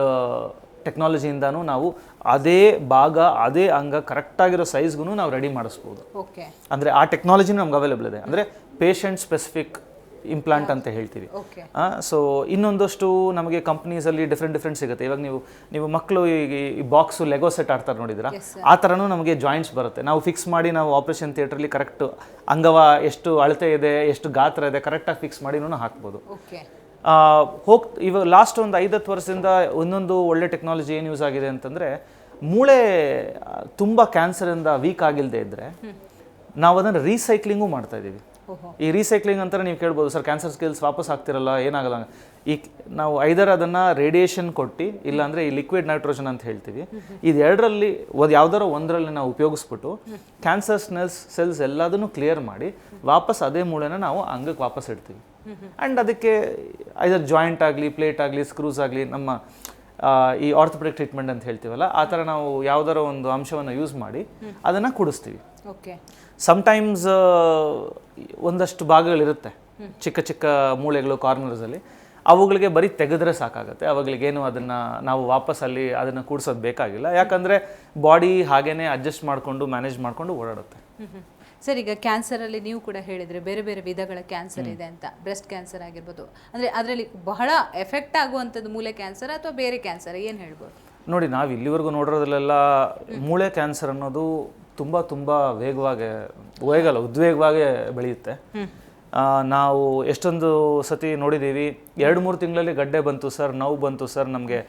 ಟೆಕ್ನಾಲಜಿಯಿಂದನೂ ನಾವು ಅದೇ ಭಾಗ ಅದೇ ಅಂಗ ಕರೆಕ್ಟಾಗಿರೋ ಸೈಜ್ಗೂ ನಾವು ರೆಡಿ ಮಾಡಿಸ್ಬೋದು. ಓಕೆ ಅಂದರೆ ಆ ಟೆಕ್ನಾಲಜಿನೂ ನಮ್ಗೆ ಅವೈಲೇಬಲ್ ಇದೆ. ಅಂದರೆ ಪೇಷಂಟ್ ಸ್ಪೆಸಿಫಿಕ್ ಇಂಪ್ಲಾಂಟ್ ಅಂತ ಹೇಳ್ತೀವಿ. ಸೊ ಇನ್ನೊಂದಷ್ಟು ನಮಗೆ ಕಂಪ್ನೀಸಲ್ಲಿ ಡಿಫ್ರೆಂಟ್ ಡಿಫ್ರೆಂಟ್ ಸಿಗುತ್ತೆ. ಇವಾಗ ನೀವು ನೀವು ಮಕ್ಕಳು ಈಗ ಈ ಬಾಕ್ಸು ಲೆಗೋ ಸೆಟ್ ಆಡ್ತಾರೆ ನೋಡಿದ್ರ ಆ ಥರನೂ ನಮಗೆ ಜಾಯಿಂಟ್ಸ್ ಬರುತ್ತೆ. ನಾವು ಫಿಕ್ಸ್ ಮಾಡಿ ನಾವು ಆಪರೇಷನ್ ಥಿಯೇಟ್ರಲ್ಲಿ ಕರೆಕ್ಟ್ ಅಂಗವ ಎಷ್ಟು ಅಳತೆ ಇದೆ ಎಷ್ಟು ಗಾತ್ರ ಇದೆ ಕರೆಕ್ಟಾಗಿ ಫಿಕ್ಸ್ ಮಾಡಿನೂ ಹಾಕ್ಬೋದು. ಹೋಗ್ ಇವಾಗ ಲಾಸ್ಟ್ ಒಂದು ಐದತ್ತು ವರ್ಷದಿಂದ ಒಂದೊಂದು ಒಳ್ಳೆ ಟೆಕ್ನಾಲಜಿ ಏನು ಯೂಸ್ ಆಗಿದೆ ಅಂತಂದರೆ ಮೂಳೆ ತುಂಬ ಕ್ಯಾನ್ಸರಿಂದ ವೀಕ್ ಆಗಿಲ್ಲದೆ ಇದ್ದರೆ ನಾವು ಅದನ್ನು ರೀಸೈಕ್ಲಿಂಗು ಮಾಡ್ತಾ ಇದ್ದೀವಿ. ಈ ರೀಸೈಕ್ಲಿಂಗ್ ಅಂತಾರೆ ನೀವು ಕೇಳ್ಬೋದು ಸರ್ ಕ್ಯಾನ್ಸರ್ ಸ್ಕಿಲ್ಸ್ ವಾಪಸ್ ಆಗ್ತಿರಲ್ಲ ಏನಾಗಲ್ಲ ಈ ನಾವು ಐದರ್ ಅದನ್ನು ರೇಡಿಯೇಷನ್ ಕೊಟ್ಟು ಇಲ್ಲಾಂದರೆ ಈ ಲಿಕ್ವಿಡ್ ನೈಟ್ರೋಜನ್ ಅಂತ ಹೇಳ್ತೀವಿ. ಇದೆರಡರಲ್ಲಿ ಒಂದು ಯಾವ್ದಾರ ಒಂದರಲ್ಲಿ ನಾವು ಉಪಯೋಗಿಸ್ಬಿಟ್ಟು ಕ್ಯಾನ್ಸರ್ ಸ್ನೆಲ್ಸ್ ಸೆಲ್ಸ್ ಎಲ್ಲದನ್ನು ಕ್ಲಿಯರ್ ಮಾಡಿ ವಾಪಸ್ ಅದೇ ಮೂಳೆನ ನಾವು ಅಂಗಕ್ಕೆ ವಾಪಸ್ ಇಡ್ತೀವಿ. ಆ್ಯಂಡ್ ಅದಕ್ಕೆ ಐದರ್ ಜಾಯಿಂಟ್ ಆಗಲಿ ಪ್ಲೇಟ್ ಆಗಲಿ ಸ್ಕ್ರೂಸ್ ಆಗಲಿ ನಮ್ಮ ಈ ಆರ್ಥೋಪೆಡಿಕ್ ಟ್ರೀಟ್ಮೆಂಟ್ ಅಂತ ಹೇಳ್ತೀವಲ್ಲ ಆ ಥರ ನಾವು ಯಾವ್ದಾರ ಒಂದು ಅಂಶವನ್ನು ಯೂಸ್ ಮಾಡಿ ಅದನ್ನು ಕುಡಿಸ್ತೀವಿ. ಓಕೆ. ಸಮ್ಟೈಮ್ಸ್ ಒಂದಷ್ಟು ಭಾಗಗಳಿರುತ್ತೆ. ಚಿಕ್ಕ ಚಿಕ್ಕ ಮೂಳೆಗಳು ಕಾರ್ನರ್ಸಲ್ಲಿ ಅವುಗಳಿಗೆ ಬರೀ ತೆಗೆದ್ರೆ ಸಾಕಾಗುತ್ತೆ. ಅವುಗಳಿಗೇನು ಅದನ್ನು ನಾವು ವಾಪಸ್ ಅಲ್ಲಿ ಅದನ್ನು ಕೂಡಿಸೋದು ಬೇಕಾಗಿಲ್ಲ. ಯಾಕಂದರೆ ಬಾಡಿ ಹಾಗೇನೆ ಅಡ್ಜಸ್ಟ್ ಮಾಡಿಕೊಂಡು ಮ್ಯಾನೇಜ್ ಮಾಡಿಕೊಂಡು ಓಡಾಡುತ್ತೆ. ಸರ್ ಈಗ ಕ್ಯಾನ್ಸರಲ್ಲಿ ನೀವು ಕೂಡ ಹೇಳಿದ್ರೆ ಬೇರೆ ಬೇರೆ ವಿಧಗಳ ಕ್ಯಾನ್ಸರ್ ಇದೆ ಅಂತ. ಬ್ರೆಸ್ಟ್ ಕ್ಯಾನ್ಸರ್ ಆಗಿರ್ಬೋದು. ಅಂದರೆ ಅದರಲ್ಲಿ ಬಹಳ ಎಫೆಕ್ಟ್ ಆಗುವಂಥದ್ದು ಮೂಳೆ ಕ್ಯಾನ್ಸರ್ ಅಥವಾ ಬೇರೆ ಕ್ಯಾನ್ಸರ್ ಏನು ಹೇಳ್ಬೋದು? ನೋಡಿ ನಾವು ಇಲ್ಲಿವರೆಗೂ ನೋಡಿರೋದ್ರಲ್ಲೆಲ್ಲ ಮೂಳೆ ಕ್ಯಾನ್ಸರ್ ಅನ್ನೋದು ತುಂಬ ತುಂಬ ವೇಗವಾಗಿ ವೇಗಲ್ಲ ಉದ್ವೇಗವಾಗಿ ಬೆಳೆಯುತ್ತೆ. ನಾವು ಎಷ್ಟೊಂದು ಸತಿ ನೋಡಿದ್ದೀವಿ ಎರಡು ಮೂರು ತಿಂಗಳಲ್ಲಿ ಗಡ್ಡೆ ಬಂತು ಸರ್ ನೋವು ಬಂತು ಸರ್ ನಮಗೆ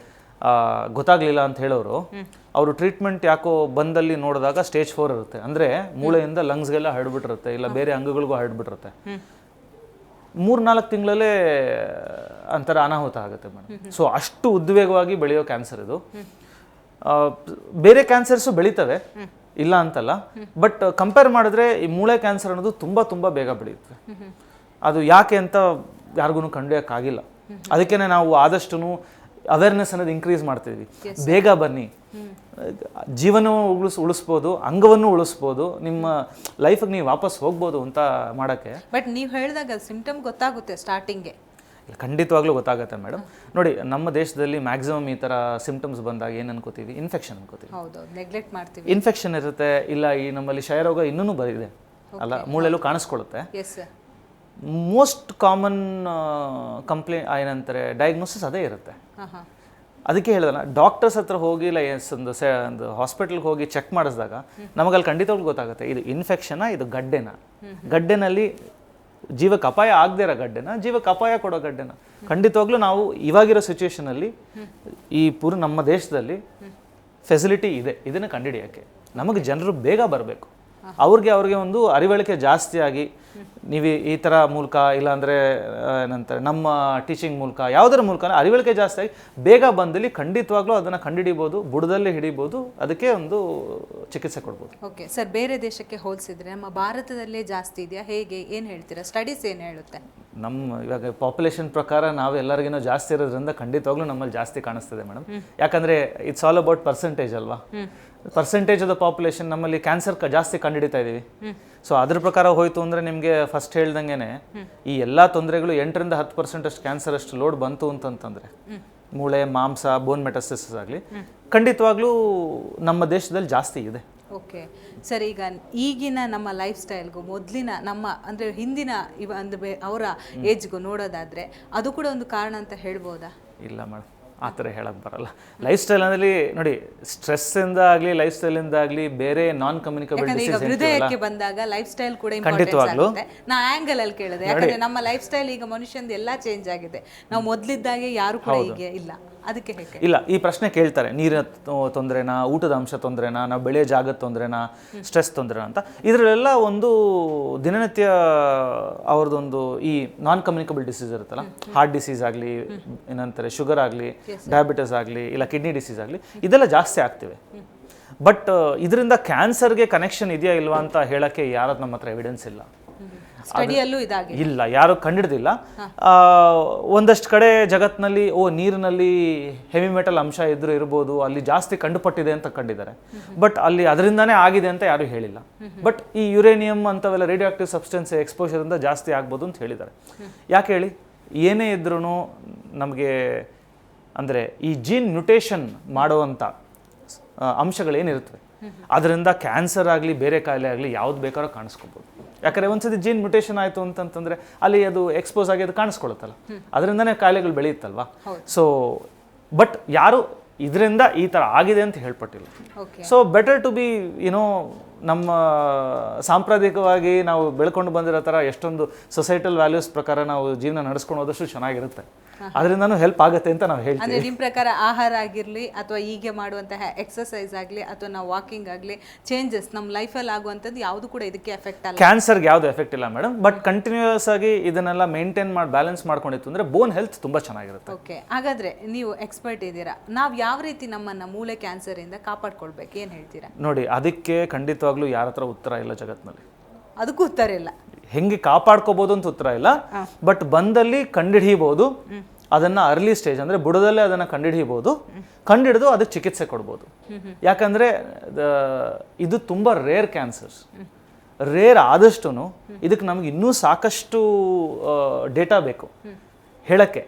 ಗೊತ್ತಾಗಲಿಲ್ಲ ಅಂತ ಹೇಳೋರು. ಅವರು ಟ್ರೀಟ್ಮೆಂಟ್ ಯಾಕೋ ಬಂದಲ್ಲಿ ನೋಡಿದಾಗ ಸ್ಟೇಜ್ ಫೋರ್ ಇರುತ್ತೆ. ಅಂದರೆ ಮೂಳೆಯಿಂದ ಲಂಗ್ಸ್ಗೆಲ್ಲ ಹರಡ್ಬಿಟ್ಟಿರುತ್ತೆ ಇಲ್ಲ ಬೇರೆ ಅಂಗಗಳಿಗೂ ಹರಡ್ಬಿಟ್ಟಿರುತ್ತೆ. ಮೂರು ನಾಲ್ಕು ತಿಂಗಳಲ್ಲೇ ಒಂಥರ ಅನಾಹುತ ಆಗುತ್ತೆ ಮೇಡಮ್. ಸೊ ಅಷ್ಟು ಉದ್ವೇಗವಾಗಿ ಬೆಳೆಯೋ ಕ್ಯಾನ್ಸರ್ ಇದು. ಬೇರೆ ಕ್ಯಾನ್ಸರ್ಸು ಬೆಳೀತವೆ ಇಲ್ಲ ಅಂತಲ್ಲ ಬಟ್ ಕಂಪೇರ್ ಮಾಡಿದ್ರೆ ಈ ಮೂಳೆ ಕ್ಯಾನ್ಸರ್ ಅನ್ನೋದು ತುಂಬ ತುಂಬ ಬೇಗ ಬೆಳೆಯುತ್ತೆ. ಅದು ಯಾಕೆ ಅಂತ ಯಾರಿಗೂ ಕಂಡುಹಿಡಿಯೋಕ್ಕಾಗಿಲ್ಲ ಅದಕ್ಕೇ ನಾವು ಆದಷ್ಟು ಅವೇರ್ನೆಸ್ ಅನ್ನೋದು ಇನ್ಕ್ರೀಸ್ ಮಾಡ್ತಿದ್ವಿ. ಬೇಗ ಬನ್ನಿ. ಜೀವನ ಉಳಿಸ್ ಉಳಿಸ್ಬೋದು ಅಂಗವನ್ನು ಉಳಿಸ್ಬೋದು ನಿಮ್ಮ ಲೈಫಿಗೆ ನೀವು ವಾಪಸ್ ಹೋಗ್ಬೋದು ಅಂತ ಮಾಡೋಕ್ಕೆ. ಬಟ್ ನೀವು ಹೇಳಿದಾಗ ಸಿಂಪ್ಟಮ್ ಗೊತ್ತಾಗುತ್ತೆ ಸ್ಟಾರ್ಟಿಂಗ್ಗೆ ಖಂಡಿತವಾಗ್ಲೂ ಗೊತ್ತಾಗುತ್ತೆ ಮೇಡಮ್ ನೋಡಿ ನಮ್ಮ ದೇಶದಲ್ಲಿ ಮ್ಯಾಕ್ಸಿಮಮ್ ಈ ಥರ ಸಿಂಪ್ಟಮ್ಸ್ ಬಂದಾಗ ಏನು ಅನ್ಕೋತೀವಿ? ಇನ್ಫೆಕ್ಷನ್ ಅನ್ಕೋತೀವಿ. ಹೌದು ನೆಗ್ಲೆಕ್ಟ್ ಮಾಡ್ತೀವಿ. ಇನ್ಫೆಕ್ಷನ್ ಇರುತ್ತೆ ಇಲ್ಲ ಈ ನಮ್ಮಲ್ಲಿ ಕ್ಷಯರೋಗ ಇನ್ನೂ ಬರಿದೆ. ಅಲ್ಲ ಮೂಳೆಲ್ಲೂ ಕಾಣಿಸ್ಕೊಳ್ಳುತ್ತೆ. ಮೋಸ್ಟ್ ಕಾಮನ್ ಕಂಪ್ಲೇಂಟ್ ಏನಂತಾರೆ ಡಯಾಗ್ನೋಸಿಸ್ ಅದೇ ಇರುತ್ತೆ. ಅದಕ್ಕೆ ಹೇಳಿದಲ್ಲ ಡಾಕ್ಟರ್ಸ್ ಹತ್ರ ಹೋಗಿ ಇಲ್ಲ ಎಸ್ ಒಂದು ಸೆ ಒಂದು ಹಾಸ್ಪಿಟಲ್ಗೆ ಹೋಗಿ ಚೆಕ್ ಮಾಡಿಸಿದಾಗ ನಮಗಲ್ಲಿ ಖಂಡಿತವಾಗ್ಲೂ ಗೊತ್ತಾಗುತ್ತೆ ಇದು ಇನ್ಫೆಕ್ಷನಾ ಇದು ಗಡ್ಡೆನ? ಗಡ್ಡೆನಲ್ಲಿ ಜೀವಕ್ಕೆ ಅಪಾಯ ಆಗದೇ ಇರೋ ಗಡ್ಡೆನ? ಜೀವಕ್ಕೆ ಅಪಾಯ ಕೊಡೋ ಗಡ್ಡೆನ? ಖಂಡಿತವಾಗ್ಲೂ ನಾವು ಇವಾಗಿರೋ ಸಿಚುವೇಶನಲ್ಲಿ ಈ ಪೂರ್ ನಮ್ಮ ದೇಶದಲ್ಲಿ ಫೆಸಿಲಿಟಿ ಇದೆ ಇದನ್ನು ಕಂಡುಹಿಡಿಯೋಕ್ಕೆ. ನಮಗೆ ಜನರು ಬೇಗ ಬರಬೇಕು. ಅವ್ರಿಗೆ ಅವ್ರಿಗೆ ಒಂದು ಅರಿವಳಿಕೆ ಜಾಸ್ತಿ ಆಗಿ ನೀವು ಈ- ಥರ ಮೂಲಕ ಇಲ್ಲಾಂದರೆ ಏನಂತಾರೆ ನಮ್ಮ ಟೀಚಿಂಗ್ ಮೂಲಕ ಯಾವುದರ ಮೂಲಕ ಅರಿವಳಿಕೆ ಜಾಸ್ತಿ ಆಗಿ ಬೇಗ ಬಂದಲ್ಲಿ ಖಂಡಿತವಾಗ್ಲೂ ಅದನ್ನು ಕಂಡುಹಿಡಿಬೋದು ಬುಡದಲ್ಲಿ ಹಿಡಿಬೋದು ಅದಕ್ಕೆ ಒಂದು ಚಿಕಿತ್ಸೆ ಕೊಡ್ಬೋದು. ಓಕೆ ಸರ್ ಬೇರೆ ದೇಶಕ್ಕೆ ಹೋಲಿಸಿದ್ರೆ ನಮ್ಮ ಭಾರತದಲ್ಲೇ ಜಾಸ್ತಿ ಇದೆಯಾ? ಹೇಗೆ? ಏನು ಹೇಳ್ತೀರಾ? ಸ್ಟಡೀಸ್ ಏನು ಹೇಳುತ್ತೆ? ನಮ್ಮ ಇವಾಗ ಪಾಪ್ಯುಲೇಷನ್ ಪ್ರಕಾರ ನಾವು ಎಲ್ಲರಿಗಿನೂ ಜಾಸ್ತಿ ಇರೋದ್ರಿಂದ ಖಂಡಿತವಾಗ್ಲೂ ನಮ್ಮಲ್ಲಿ ಜಾಸ್ತಿ ಕಾಣಿಸ್ತದೆ ಮೇಡಮ್ ಯಾಕಂದರೆ ಇಟ್ಸ್ ಆಲ್ ಅಬೌಟ್ ಪರ್ಸೆಂಟೇಜ್ ಅಲ್ವಾ? ಪರ್ಸೆಂಟೇಜ್ ಆಫ್ ದ ಪಾಪ್ಯುಲೇಷನ್ ನಮ್ಮಲ್ಲಿ ಕ್ಯಾನ್ಸರ್ ಜಾಸ್ತಿ ಕಂಡುಹಿಡಿತಾ ಇದ್ದೀವಿ ಸೊ ಅದ್ರ ಪ್ರಕಾರ ಹೋಯ್ತು ಅಂದರೆ ನಿಮಗೆ ಫಸ್ಟ್ ಹೇಳ್ದಂಗೆನೆ ಈ ಎಲ್ಲ ತೊಂದರೆಗಳು ಎಂಟರಿಂದ ಹತ್ತು ಪರ್ಸೆಂಟ್ ಅಷ್ಟು ಕ್ಯಾನ್ಸರ್ ಅಷ್ಟು ಲೋಡ್ ಬಂತು ಅಂತಂತಂದರೆ. ಮೂಳೆ ಮಾಂಸ ಬೋನ್ ಮೆಟಸಿಸ್ ಆಗಲಿ. ಖಂಡಿತವಾಗ್ಲೂ ನಮ್ಮ ದೇಶದಲ್ಲಿ ಜಾಸ್ತಿ ಇದೆ. ಓಕೆ ಸರಿ ಈಗ ಈಗಿನ ನಮ್ಮ ಲೈಫ್ ಸ್ಟೈಲ್ಗೂ ಮೊದಲಿನ ನಮ್ಮ ಅಂದರೆ ಹಿಂದಿನ ಇವ ಅಂದ್ರೆ ಅವರ ಏಜ್ಗೂ ನೋಡೋದಾದರೆ ಅದು ಕೂಡ ಒಂದು ಕಾರಣ ಅಂತ ಹೇಳ್ಬೋದಾ? ಇಲ್ಲ ಮೇಡಮ್. ಆ ಥರ ಹೇಳೋಕ್ಕೆ ಬರಲ್ಲ. ಲೈಫ್ ಸ್ಟೈಲ್ ಅಂದರೆ ನೋಡಿ ಸ್ಟ್ರೆಸ್ಸಿಂದ ಆಗಲಿ ಲೈಫ್ ಸ್ಟೈಲಿಂದ ಆಗಲಿ ಬೇರೆ ನಾನ್ ಕಮ್ಯುನಿಕಬಲ್ ಡಿಸೀಸ್ ಹೃದಯಕ್ಕೆ ಬಂದಾಗ ಲೈಫ್ ಸ್ಟೈಲ್ ಕೂಡ ಖಂಡಿತವಾಗ್ಲೂ. ನಾ ಆಂಗಲ್ ಅಲ್ಲಿ ಕೇಳಿದೆ. ಯಾಕಂದ್ರೆ ನಮ್ಮ ಲೈಫ್ ಸ್ಟೈಲ್ ಈಗ ಮನುಷ್ಯಂದು ಎಲ್ಲ ಚೇಂಜ್ ಆಗಿದೆ. ನಾವು ಮೊದಲಿದ್ದಾಗೆ ಯಾರು ಕೂಡ ಹೀಗೆ ಇಲ್ಲ. ಅದಕ್ಕೆ ಹೇಗೆ ಇಲ್ಲ ಈ ಪ್ರಶ್ನೆ ಕೇಳ್ತಾರೆ. ನೀರಿನ ತೊಂದರೆನಾ ಊಟದ ಅಂಶ ತೊಂದರೆನಾ ನಾವು ಬೆಳೆಯೋ ಜಾಗದ ತೊಂದರೆನಾ ಸ್ಟ್ರೆಸ್ ತೊಂದರೆನಾ ಅಂತ. ಇದರಲ್ಲೆಲ್ಲ ಒಂದು ದಿನನಿತ್ಯ ಅವ್ರದ್ದೊಂದು ಈ ನಾನ್ ಕಮ್ಯುನಿಕಬಲ್ ಡಿಸೀಸ್ ಇರುತ್ತಲ್ಲ ಹಾರ್ಟ್ ಡಿಸೀಸ್ ಆಗಲಿ ಏನಂತಾರೆ ಶುಗರ್ ಆಗಲಿ ಡಯಾಬಿಟಿಸ್ ಆಗಲಿ ಇಲ್ಲ ಕಿಡ್ನಿ ಡಿಸೀಸ್ ಆಗಲಿ ಇದೆಲ್ಲ ಜಾಸ್ತಿ ಆಗ್ತಿವೆ. ಬಟ್ ಇದರಿಂದ ಕ್ಯಾನ್ಸರ್ಗೆ ಕನೆಕ್ಷನ್ ಇದೆಯಾ ಇಲ್ವಾ ಅಂತ ಹೇಳೋಕ್ಕೆ ಯಾರದ್ದು ನಮ್ಮ ಹತ್ರ ಎವಿಡೆನ್ಸ್ ಇಲ್ಲ. ಸ್ಟಡಿಯಲ್ಲೂ ಇದಾಗಿ. ಇಲ್ಲ ಯಾರು ಕಂಡಿಡ್ದಿಲ್ಲ. ಒಂದಷ್ಟು ಕಡೆ ಜಗತ್ತಿನಲ್ಲಿ ಓ ನೀರಿನಲ್ಲಿ ಹೆವಿ ಮೆಟಲ್ ಅಂಶ ಇದ್ರೂ ಇರ್ಬೋದು ಅಲ್ಲಿ ಜಾಸ್ತಿ ಕಂಡುಪಟ್ಟಿದೆ ಅಂತ ಕಂಡಿದ್ದಾರೆ. ಬಟ್ ಅಲ್ಲಿ ಅದರಿಂದಾನೇ ಆಗಿದೆ ಅಂತ ಯಾರು ಹೇಳಿಲ್ಲ. ಬಟ್ ಈ ಯುರೇನಿಯಂ ಅಂತವೆಲ್ಲ ರೇಡಿಯೋ ಆಕ್ಟಿವ್ ಸಬ್ಸ್ಟೆನ್ಸ್ ಎಕ್ಸ್ಪೋಷರಿಂದ ಜಾಸ್ತಿ ಆಗ್ಬೋದು ಅಂತ ಹೇಳಿದ್ದಾರೆ. ಯಾಕೆ ಹೇಳಿ? ಏನೇ ಇದ್ರೂ ನಮಗೆ ಅಂದರೆ ಈ ಜೀನ್ ಮ್ಯುಟೇಷನ್ ಮಾಡುವಂಥ ಅಂಶಗಳೇನಿರುತ್ತವೆ. ಅದರಿಂದ ಕ್ಯಾನ್ಸರ್ ಆಗಲಿ ಬೇರೆ ಕಾಯಿಲೆ ಆಗಲಿ ಯಾವ್ದು ಬೇಕಾದ್ರೂ ಕಾಣಿಸ್ಕೋಬೋದು. ಯಾಕಂದರೆ ಒಂದ್ಸತಿ ಜೀನ್ ಮ್ಯೂಟೇಷನ್ ಆಯಿತು ಅಂತಂತಂದರೆ ಅಲ್ಲಿ ಅದು ಎಕ್ಸ್ಪೋಸ್ ಆಗಿ ಅದು ಕಾಣಿಸ್ಕೊಳುತ್ತಲ್ಲ ಅದರಿಂದನೇ ಕಾಯಿಲೆಗಳು ಬೆಳೆಯುತ್ತಲ್ವಾ? ಸೊ ಬಟ್ ಯಾರು ಇದರಿಂದ ಈ ಥರ ಆಗಿದೆ ಅಂತ ಹೇಳ್ಪಟ್ಟಿಲ್ಲ. So better to be you know ನಮ್ಮ ಸಾಂಪ್ರದಾಯಿಕವಾಗಿ ನಾವು ಬೆಳ್ಕೊಂಡು ಬಂದಿರೋ ಥರ ಎಷ್ಟೊಂದು ಸೊಸೈಟಲ್ ವ್ಯಾಲ್ಯೂಸ್ ಪ್ರಕಾರ ನಾವು ಜೀವನ ನಡೆಸ್ಕೊಂಡು ಹೋದಷ್ಟು ಚೆನ್ನಾಗಿರುತ್ತೆ. ಅದರಿಂದನು ಹೆಲ್ಪ್ ಆಗುತ್ತೆ ಅಂತ ನಾವು ಹೇಳ್ತೀವಿ. ಅಂದ್ರೆ ನಿಮ್ ಪ್ರಕಾರ ಆಹಾರ ಆಗಿರಲಿ ಅಥವಾ ಹೀಗೆ ಮಾಡುವಂತಹ ಎಕ್ಸಸೈಸ್ ಆಗಲಿ ಅಥವಾ ನಾವು ವಾಕಿಂಗ್ ಆಗಲಿ ಚೇಂಜಸ್ ನಮ್ಮ ಲೈಫಲ್ಲಿ ಆಗುವಂಥದ್ದು ಯಾವುದು ಕೂಡ ಇದಕ್ಕೆ ಎಫೆಕ್ಟ್ ಆಗಲ್ಲ ಕ್ಯಾನ್ಸರ್ಗೆ ಯಾವುದು ಎಫೆಕ್ಟ್ ಇಲ್ಲ ಮೇಡಮ್ ಬಟ್ ಕಂಟಿನ್ಯೂಸ್ ಆಗಿ ಇದನ್ನೆಲ್ಲ ಮೇಂಟೈನ್ ಮಾಡಿ ಬ್ಯಾಲೆನ್ಸ್ ಮಾಡ್ಕೊಂಡಿತ್ತು ಅಂದರೆ ಬೋನ್ ಹೆಲ್ತ್ ತುಂಬ ಚೆನ್ನಾಗಿರುತ್ತೆ. ಓಕೆ ಹಾಗಾದ್ರೆ ನೀವು ಎಕ್ಸ್ಪರ್ಟ್ ಇದ್ದೀರಾ. ನಾವು ಯಾವ ರೀತಿ ನಮ್ಮನ್ನ ಮೂಳೆ ಕ್ಯಾನ್ಸರ್ ಇಂದ ಕಾಪಾಡ್ಕೊಳ್ಬೇಕು? ಏನು ಹೇಳ್ತೀರಾ? ನೋಡಿ ಅದಕ್ಕೆ ಖಂಡಿತವಾಗ್ಲೂ ಯಾರ ಹತ್ರ ಉತ್ತರ ಇಲ್ಲ ಜಗತ್ತಿನಲ್ಲಿ ಅದಕ್ಕೂ ಉತ್ತರ ಇಲ್ಲ. ಹೆಂಗೆ ಕಾಪಾಡ್ಕೋಬಹುದು ಅಂತ ಉತ್ತರ ಇಲ್ಲ. ಬಟ್ ಬಂದಲ್ಲಿ ಕಂಡಿಡಿಬೋದು ಅದನ್ನ ಅರ್ಲಿ ಸ್ಟೇಜ್ ಅಂದ್ರೆ ಬುಡದಲ್ಲೇ ಅದನ್ನ ಕಂಡುಹಿಡಿಯಬಹುದು ಕಂಡಿಡಿದು ಅದಕ್ಕೆ ಚಿಕಿತ್ಸೆ ಕೊಡ್ಬೋದು. ಯಾಕಂದ್ರೆ ಇದು ತುಂಬಾ ರೇರ್ ಕ್ಯಾನ್ಸರ್ಸ್ ರೇರ್ ಆದಷ್ಟು ಇದಕ್ಕೆ ನಮ್ಗೆ ಇನ್ನೂ ಸಾಕಷ್ಟು ಡೇಟಾ ಬೇಕು. ಹೇಳಕ್ಕೆ.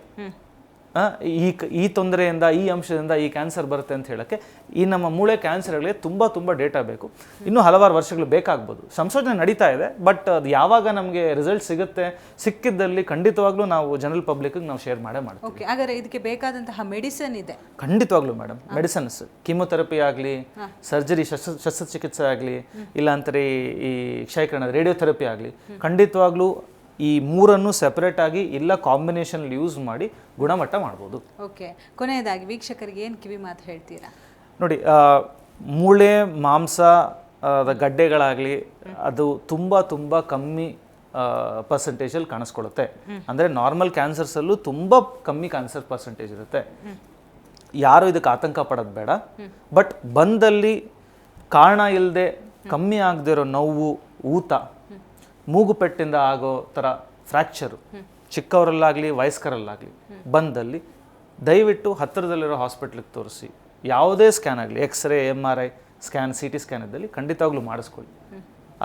ಈ ಕ- ಈ ತೊಂದರೆಯಿಂದ ಈ ಅಂಶದಿಂದ ಈ ಕ್ಯಾನ್ಸರ್ ಬರುತ್ತೆ ಅಂತ ಹೇಳೋಕ್ಕೆ ಈ ನಮ್ಮ ಮೂಳೆ ಕ್ಯಾನ್ಸರ್ಗಳಿಗೆ ತುಂಬ ತುಂಬ ಡೇಟಾ ಬೇಕು. ಇನ್ನೂ ಹಲವಾರು ವರ್ಷಗಳು ಬೇಕಾಗ್ಬೋದು. ಸಂಶೋಧನೆ ನಡೀತಾ ಇದೆ ಬಟ್ ಅದು ಯಾವಾಗ ನಮಗೆ ರಿಸಲ್ಟ್ ಸಿಗುತ್ತೆ ಸಿಕ್ಕಿದ್ದಲ್ಲಿ ಖಂಡಿತವಾಗ್ಲೂ ನಾವು ಜನರಲ್ ಪಬ್ಲಿಕ್ಗೆ ನಾವು ಶೇರ್ ಮಾಡೇ ಮಾಡ್ತೀವಿ. ಓಕೆ ಹಾಗಾದ್ರೆ ಇದಕ್ಕೆ ಬೇಕಾದಂತಹ ಮೆಡಿಸಿನ್ ಇದೆ. ಖಂಡಿತವಾಗ್ಲೂ ಮೇಡಮ್ ಮೆಡಿಸನ್ಸ್ ಕೀಮೊಥೆರಪಿ ಆಗಲಿ ಸರ್ಜರಿ ಶಸ್ತ್ರ ಶಸ್ತ್ರಚಿಕಿತ್ಸೆ ಆಗಲಿ ಇಲ್ಲ ಅಂತಾರೆ ಈ- ಈ ಕ್ಷಯಕರಣ ರೇಡಿಯೋಥೆರಪಿ ಆಗಲಿ ಖಂಡಿತವಾಗ್ಲೂ ಈ ಮೂರನ್ನು ಸೆಪರೇಟ್ ಆಗಿ ಇಲ್ಲ ಕಾಂಬಿನೇಷನ್ ಯೂಸ್ ಮಾಡಿ ಗುಣಮಟ್ಟ ಮಾಡ್ಬೋದು. ಓಕೆ ಕೊನೆಯದಾಗಿ ವೀಕ್ಷಕರಿಗೆ ಏನು ಕಿವಿ ಮಾತು ಹೇಳ್ತೀರಾ? ನೋಡಿ ಮೂಳೆ ಮಾಂಸ ಅದ ಗಡ್ಡೆಗಳಾಗಲಿ ಅದು ತುಂಬ ತುಂಬ ಕಮ್ಮಿ ಪರ್ಸೆಂಟೇಜಲ್ಲಿ ಕಾಣಿಸ್ಕೊಳ್ಳುತ್ತೆ. ಅಂದರೆ ನಾರ್ಮಲ್ ಕ್ಯಾನ್ಸರ್ಸಲ್ಲೂ ತುಂಬ ಕಮ್ಮಿ ಕ್ಯಾನ್ಸರ್ ಪರ್ಸೆಂಟೇಜ್ ಇರುತ್ತೆ. ಯಾರು ಇದಕ್ಕೆ ಆತಂಕ ಪಡೋದು ಬೇಡ. ಬಟ್ ಬಂದಲ್ಲಿ ಕಾರಣ ಇಲ್ಲದೆ ಕಮ್ಮಿ ಆಗದಿರೋ ನೋವು ಊತ ಮೂಗುಪೆಟ್ಟಿಂದ ಆಗೋ ಥರ ಫ್ರ್ಯಾಕ್ಚರು ಚಿಕ್ಕವರಲ್ಲಾಗಲಿ ವಯಸ್ಕರಲ್ಲಾಗಲಿ ಬಂದಲ್ಲಿ ದಯವಿಟ್ಟು ಹತ್ತಿರದಲ್ಲಿರೋ ಹಾಸ್ಪಿಟ್ಲಿಗೆ ತೋರಿಸಿ. ಯಾವುದೇ ಸ್ಕ್ಯಾನ್ ಆಗಲಿ x-ray M R I scan C T scan ಇದ್ದಲ್ಲಿ ಖಂಡಿತವಾಗ್ಲೂ ಮಾಡಿಸ್ಕೊಳ್ಳಿ.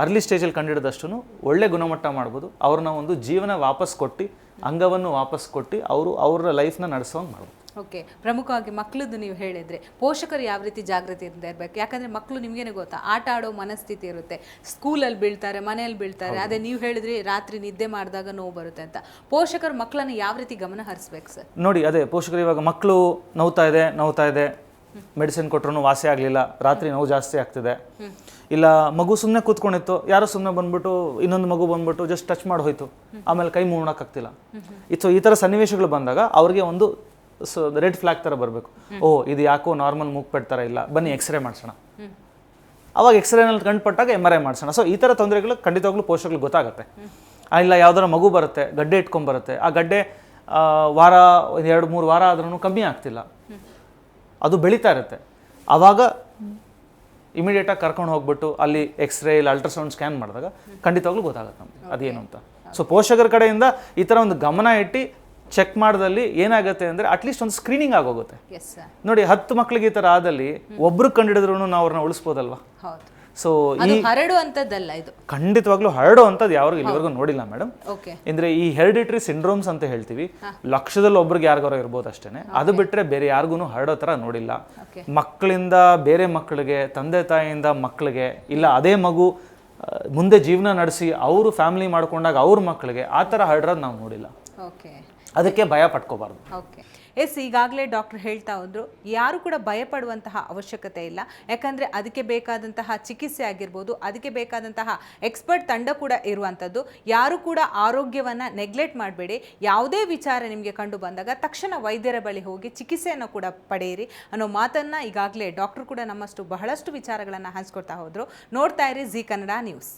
ಅರ್ಲಿ ಸ್ಟೇಜಲ್ಲಿ ಕಂಡಿಡಿದಷ್ಟು ಒಳ್ಳೆ ಗುಣಮಟ್ಟ ಮಾಡ್ಬೋದು. ಅವ್ರನ್ನ ಒಂದು ಜೀವನ ವಾಪಸ್ ಕೊಟ್ಟು ಅಂಗವನ್ನು ವಾಪಸ್ ಕೊಟ್ಟು ಅವರು ಅವರ ಲೈಫ್ನ ನಡೆಸೋಂಗೆ ಮಾಡ್ಬೋದು. ಓಕೆ ಪ್ರಮುಖವಾಗಿ ಮಕ್ಕಳದ್ದು ನೀವು ಹೇಳಿದ್ರೆ ಪೋಷಕರು ಯಾವ ರೀತಿ ಜಾಗೃತಿಯಿಂದ ಇರಬೇಕು? ಯಾಕಂದ್ರೆ ಮಕ್ಕಳು ನಿಮ್ಗೇನೆ ಗೊತ್ತಾ? ಆಟ ಆಡೋ ಮನಸ್ಥಿತಿ ಇರುತ್ತೆ. ಸ್ಕೂಲಲ್ಲಿ ಬೀಳ್ತಾರೆ ಮನೆಯಲ್ಲಿ ಬೀಳ್ತಾರೆ ಅದೇ ನೀವು ಹೇಳಿದ್ರಿ ರಾತ್ರಿ ನಿದ್ದೆ ಮಾಡಿದಾಗ ನೋವು ಬರುತ್ತೆ ಅಂತ. ಪೋಷಕರು ಮಕ್ಕಳನ್ನು ಯಾವ ರೀತಿ ಗಮನ ಹರಿಸ್ಬೇಕು ಸರ್? ನೋಡಿ ಅದೇ ಪೋಷಕರು ಇವಾಗ ಮಕ್ಕಳು ನೋವ್ತಾ ಇದೆ ನೋವ್ತಾ ಇದೆ. ಮೆಡಿಸಿನ್ ಕೊಟ್ಟರು ವಾಸಿ ಆಗಲಿಲ್ಲ. ರಾತ್ರಿ ನೋವು ಜಾಸ್ತಿ ಆಗ್ತಿದೆ. ಇಲ್ಲ ಮಗು ಸುಮ್ಮನೆ ಕೂತ್ಕೊಂಡಿತ್ತು. ಯಾರೋ ಸುಮ್ಮನೆ ಬಂದ್ಬಿಟ್ಟು ಇನ್ನೊಂದು ಮಗು ಬಂದ್ಬಿಟ್ಟು ಜಸ್ಟ್ ಟಚ್ ಮಾಡಿ ಹೋಯ್ತು. ಆಮೇಲೆ ಕೈ ಆಗ್ತಿಲ್ಲ. ಸೊ ಈ ಥರ ಸನ್ನಿವೇಶಗಳು ಬಂದಾಗ ಅವ್ರಿಗೆ ಒಂದು ಸೊ ರೆಡ್ ಫ್ಲಾಗ್ ಥರ ಬರಬೇಕು. ಓ ಇದು ಯಾಕೋ ನಾರ್ಮಲ್ ಮೂಗ್ ಥರ ಇಲ್ಲ. ಬನ್ನಿ ಎಕ್ಸ್ರೇ ಮಾಡಿಸೋಣ. ಅವಾಗ ಎಕ್ಸ್ರೇನಲ್ಲಿ ಕಂಡುಪಟ್ಟಾಗ ಎಂ ಆರ್ ಐ ಮಾಡಿಸೋಣ. ಸೊ ಈ ಥರ ತೊಂದರೆಗಳು ಖಂಡಿತವಾಗ್ಲೂ ಪೋಷಕರಿಗೆ ಗೊತ್ತಾಗುತ್ತೆ. ಇಲ್ಲ ಯಾವ್ದಾರ ಮಗು ಬರುತ್ತೆ ಗಡ್ಡೆ ಇಟ್ಕೊಂಬರುತ್ತೆ ಆ ಗಡ್ಡೆ ವಾರ ಒಂದು ಎರಡು ಮೂರು ವಾರ ಆದ್ರೂ ಕಮ್ಮಿ ಆಗ್ತಿಲ್ಲ. ಅದು ಬೆಳೀತಾ ಇರುತ್ತೆ. ಆವಾಗ ಇಮಿಡಿಯೇಟಾಗಿ ಕರ್ಕೊಂಡು ಹೋಗ್ಬಿಟ್ಟು ಅಲ್ಲಿ ಎಕ್ಸ್ರೇ ಇಲ್ಲ ಅಲ್ಟ್ರಾಸೌಂಡ್ ಸ್ಕ್ಯಾನ್ ಮಾಡಿದಾಗ ಖಂಡಿತವಾಗ್ಲೂ ಗೊತ್ತಾಗುತ್ತೆ ನಮಗೆ. ಅದೇನು ಅಂತ. ಸೊ ಪೋಷಕರ ಕಡೆಯಿಂದ ಈ ಥರ ಒಂದು ಗಮನ ಇಟ್ಟು ಚೆಕ್ ಮಾಡಿದಲ್ಲಿ ಏನಾಗುತ್ತೆ ಅಂದರೆ ಅಟ್ಲೀಸ್ಟ್ ಒಂದು ಸ್ಕ್ರೀನಿಂಗ್ ಆಗೋಗುತ್ತೆ. ನೋಡಿ ಹತ್ತು ಮಕ್ಕಳಿಗೆ ಈ ಥರ ಆದಲ್ಲಿ ಒಬ್ರು ಕಂಡಿಡಿದ್ರು ನಾವು ಅವ್ರನ್ನ ಉಳಿಸ್ಬೋದಲ್ವಾ? ಸೊ ಈ ಹರಡುವಂಥದ್ದಲ್ಲ ಇದು. ಖಂಡಿತವಾಗ್ಲೂ ಹರಡು ಅಂತದ್ದು ಯಾರು ಇಲ್ಲಿವರೆಗೂ ನೋಡಿಲ್ಲ ಮೇಡಮ್ ಓಕೆ ಅಂದ್ರೆ ಈ ಹೆರಿಡಿಟ್ರಿ ಸಿಂಡ್ರೋಮ್ಸ್ ಅಂತ ಹೇಳ್ತೀವಿ ಲಕ್ಷದಲ್ಲಿ ಒಬ್ರಿಗೆ ಯಾರಿಗಾರ ಇರ್ಬೋದು ಅಷ್ಟೇನೆ. ಅದು ಬಿಟ್ರೆ ಬೇರೆ ಯಾರಿಗೂ ಹರಡೋ ಥರ ನೋಡಿಲ್ಲ. ಮಕ್ಕಳಿಂದ ಬೇರೆ ಮಕ್ಕಳಿಗೆ ತಂದೆ ತಾಯಿಯಿಂದ ಮಕ್ಕಳಿಗೆ ಇಲ್ಲ ಅದೇ ಮಗು ಮುಂದೆ ಜೀವನ ನಡೆಸಿ ಅವರು ಫ್ಯಾಮಿಲಿ ಮಾಡ್ಕೊಂಡಾಗ ಅವ್ರ ಮಕ್ಕಳಿಗೆ ಆ ಥರ ಹರಡೋದು ನಾವು ನೋಡಿಲ್ಲ. ಓಕೆ ಅದಕ್ಕೆ ಭಯ ಪಟ್ಕೋಬಾರ್ದು. ಓಕೆ ಎಸ್ ಈಗಾಗಲೇ ಡಾಕ್ಟರ್ ಹೇಳ್ತಾ ಹೋದ್ರು, ಯಾರು ಕೂಡ ಭಯಪಡುವಂತಹ ಅವಶ್ಯಕತೆ ಇಲ್ಲ. ಯಾಕಂದರೆ ಅದಕ್ಕೆ ಬೇಕಾದಂತಹ ಚಿಕಿತ್ಸೆ ಆಗಿರ್ಬೋದು, ಅದಕ್ಕೆ ಬೇಕಾದಂತಹ ಎಕ್ಸ್ಪರ್ಟ್ ತಂಡ ಕೂಡ ಇರುವಂಥದ್ದು. ಯಾರು ಕೂಡ ಆರೋಗ್ಯವನ್ನು ನೆಗ್ಲೆಕ್ಟ್ ಮಾಡಬೇಡಿ. ಯಾವುದೇ ವಿಚಾರ ನಿಮಗೆ ಕಂಡು ಬಂದಾಗ ತಕ್ಷಣ ವೈದ್ಯರ ಬಳಿ ಹೋಗಿ ಚಿಕಿತ್ಸೆಯನ್ನು ಕೂಡ ಪಡೆಯಿರಿ ಅನ್ನೋ ಮಾತನ್ನು ಈಗಾಗಲೇ ಡಾಕ್ಟರ್ ಕೂಡ ನಮ್ಮಷ್ಟು ಬಹಳಷ್ಟು ವಿಚಾರಗಳನ್ನು ಹಂಚ್ಕೊಡ್ತಾ ಹೋದರು. ನೋಡ್ತಾ ಇರಿ ಜಿ ಕನ್ನಡ ನ್ಯೂಸ್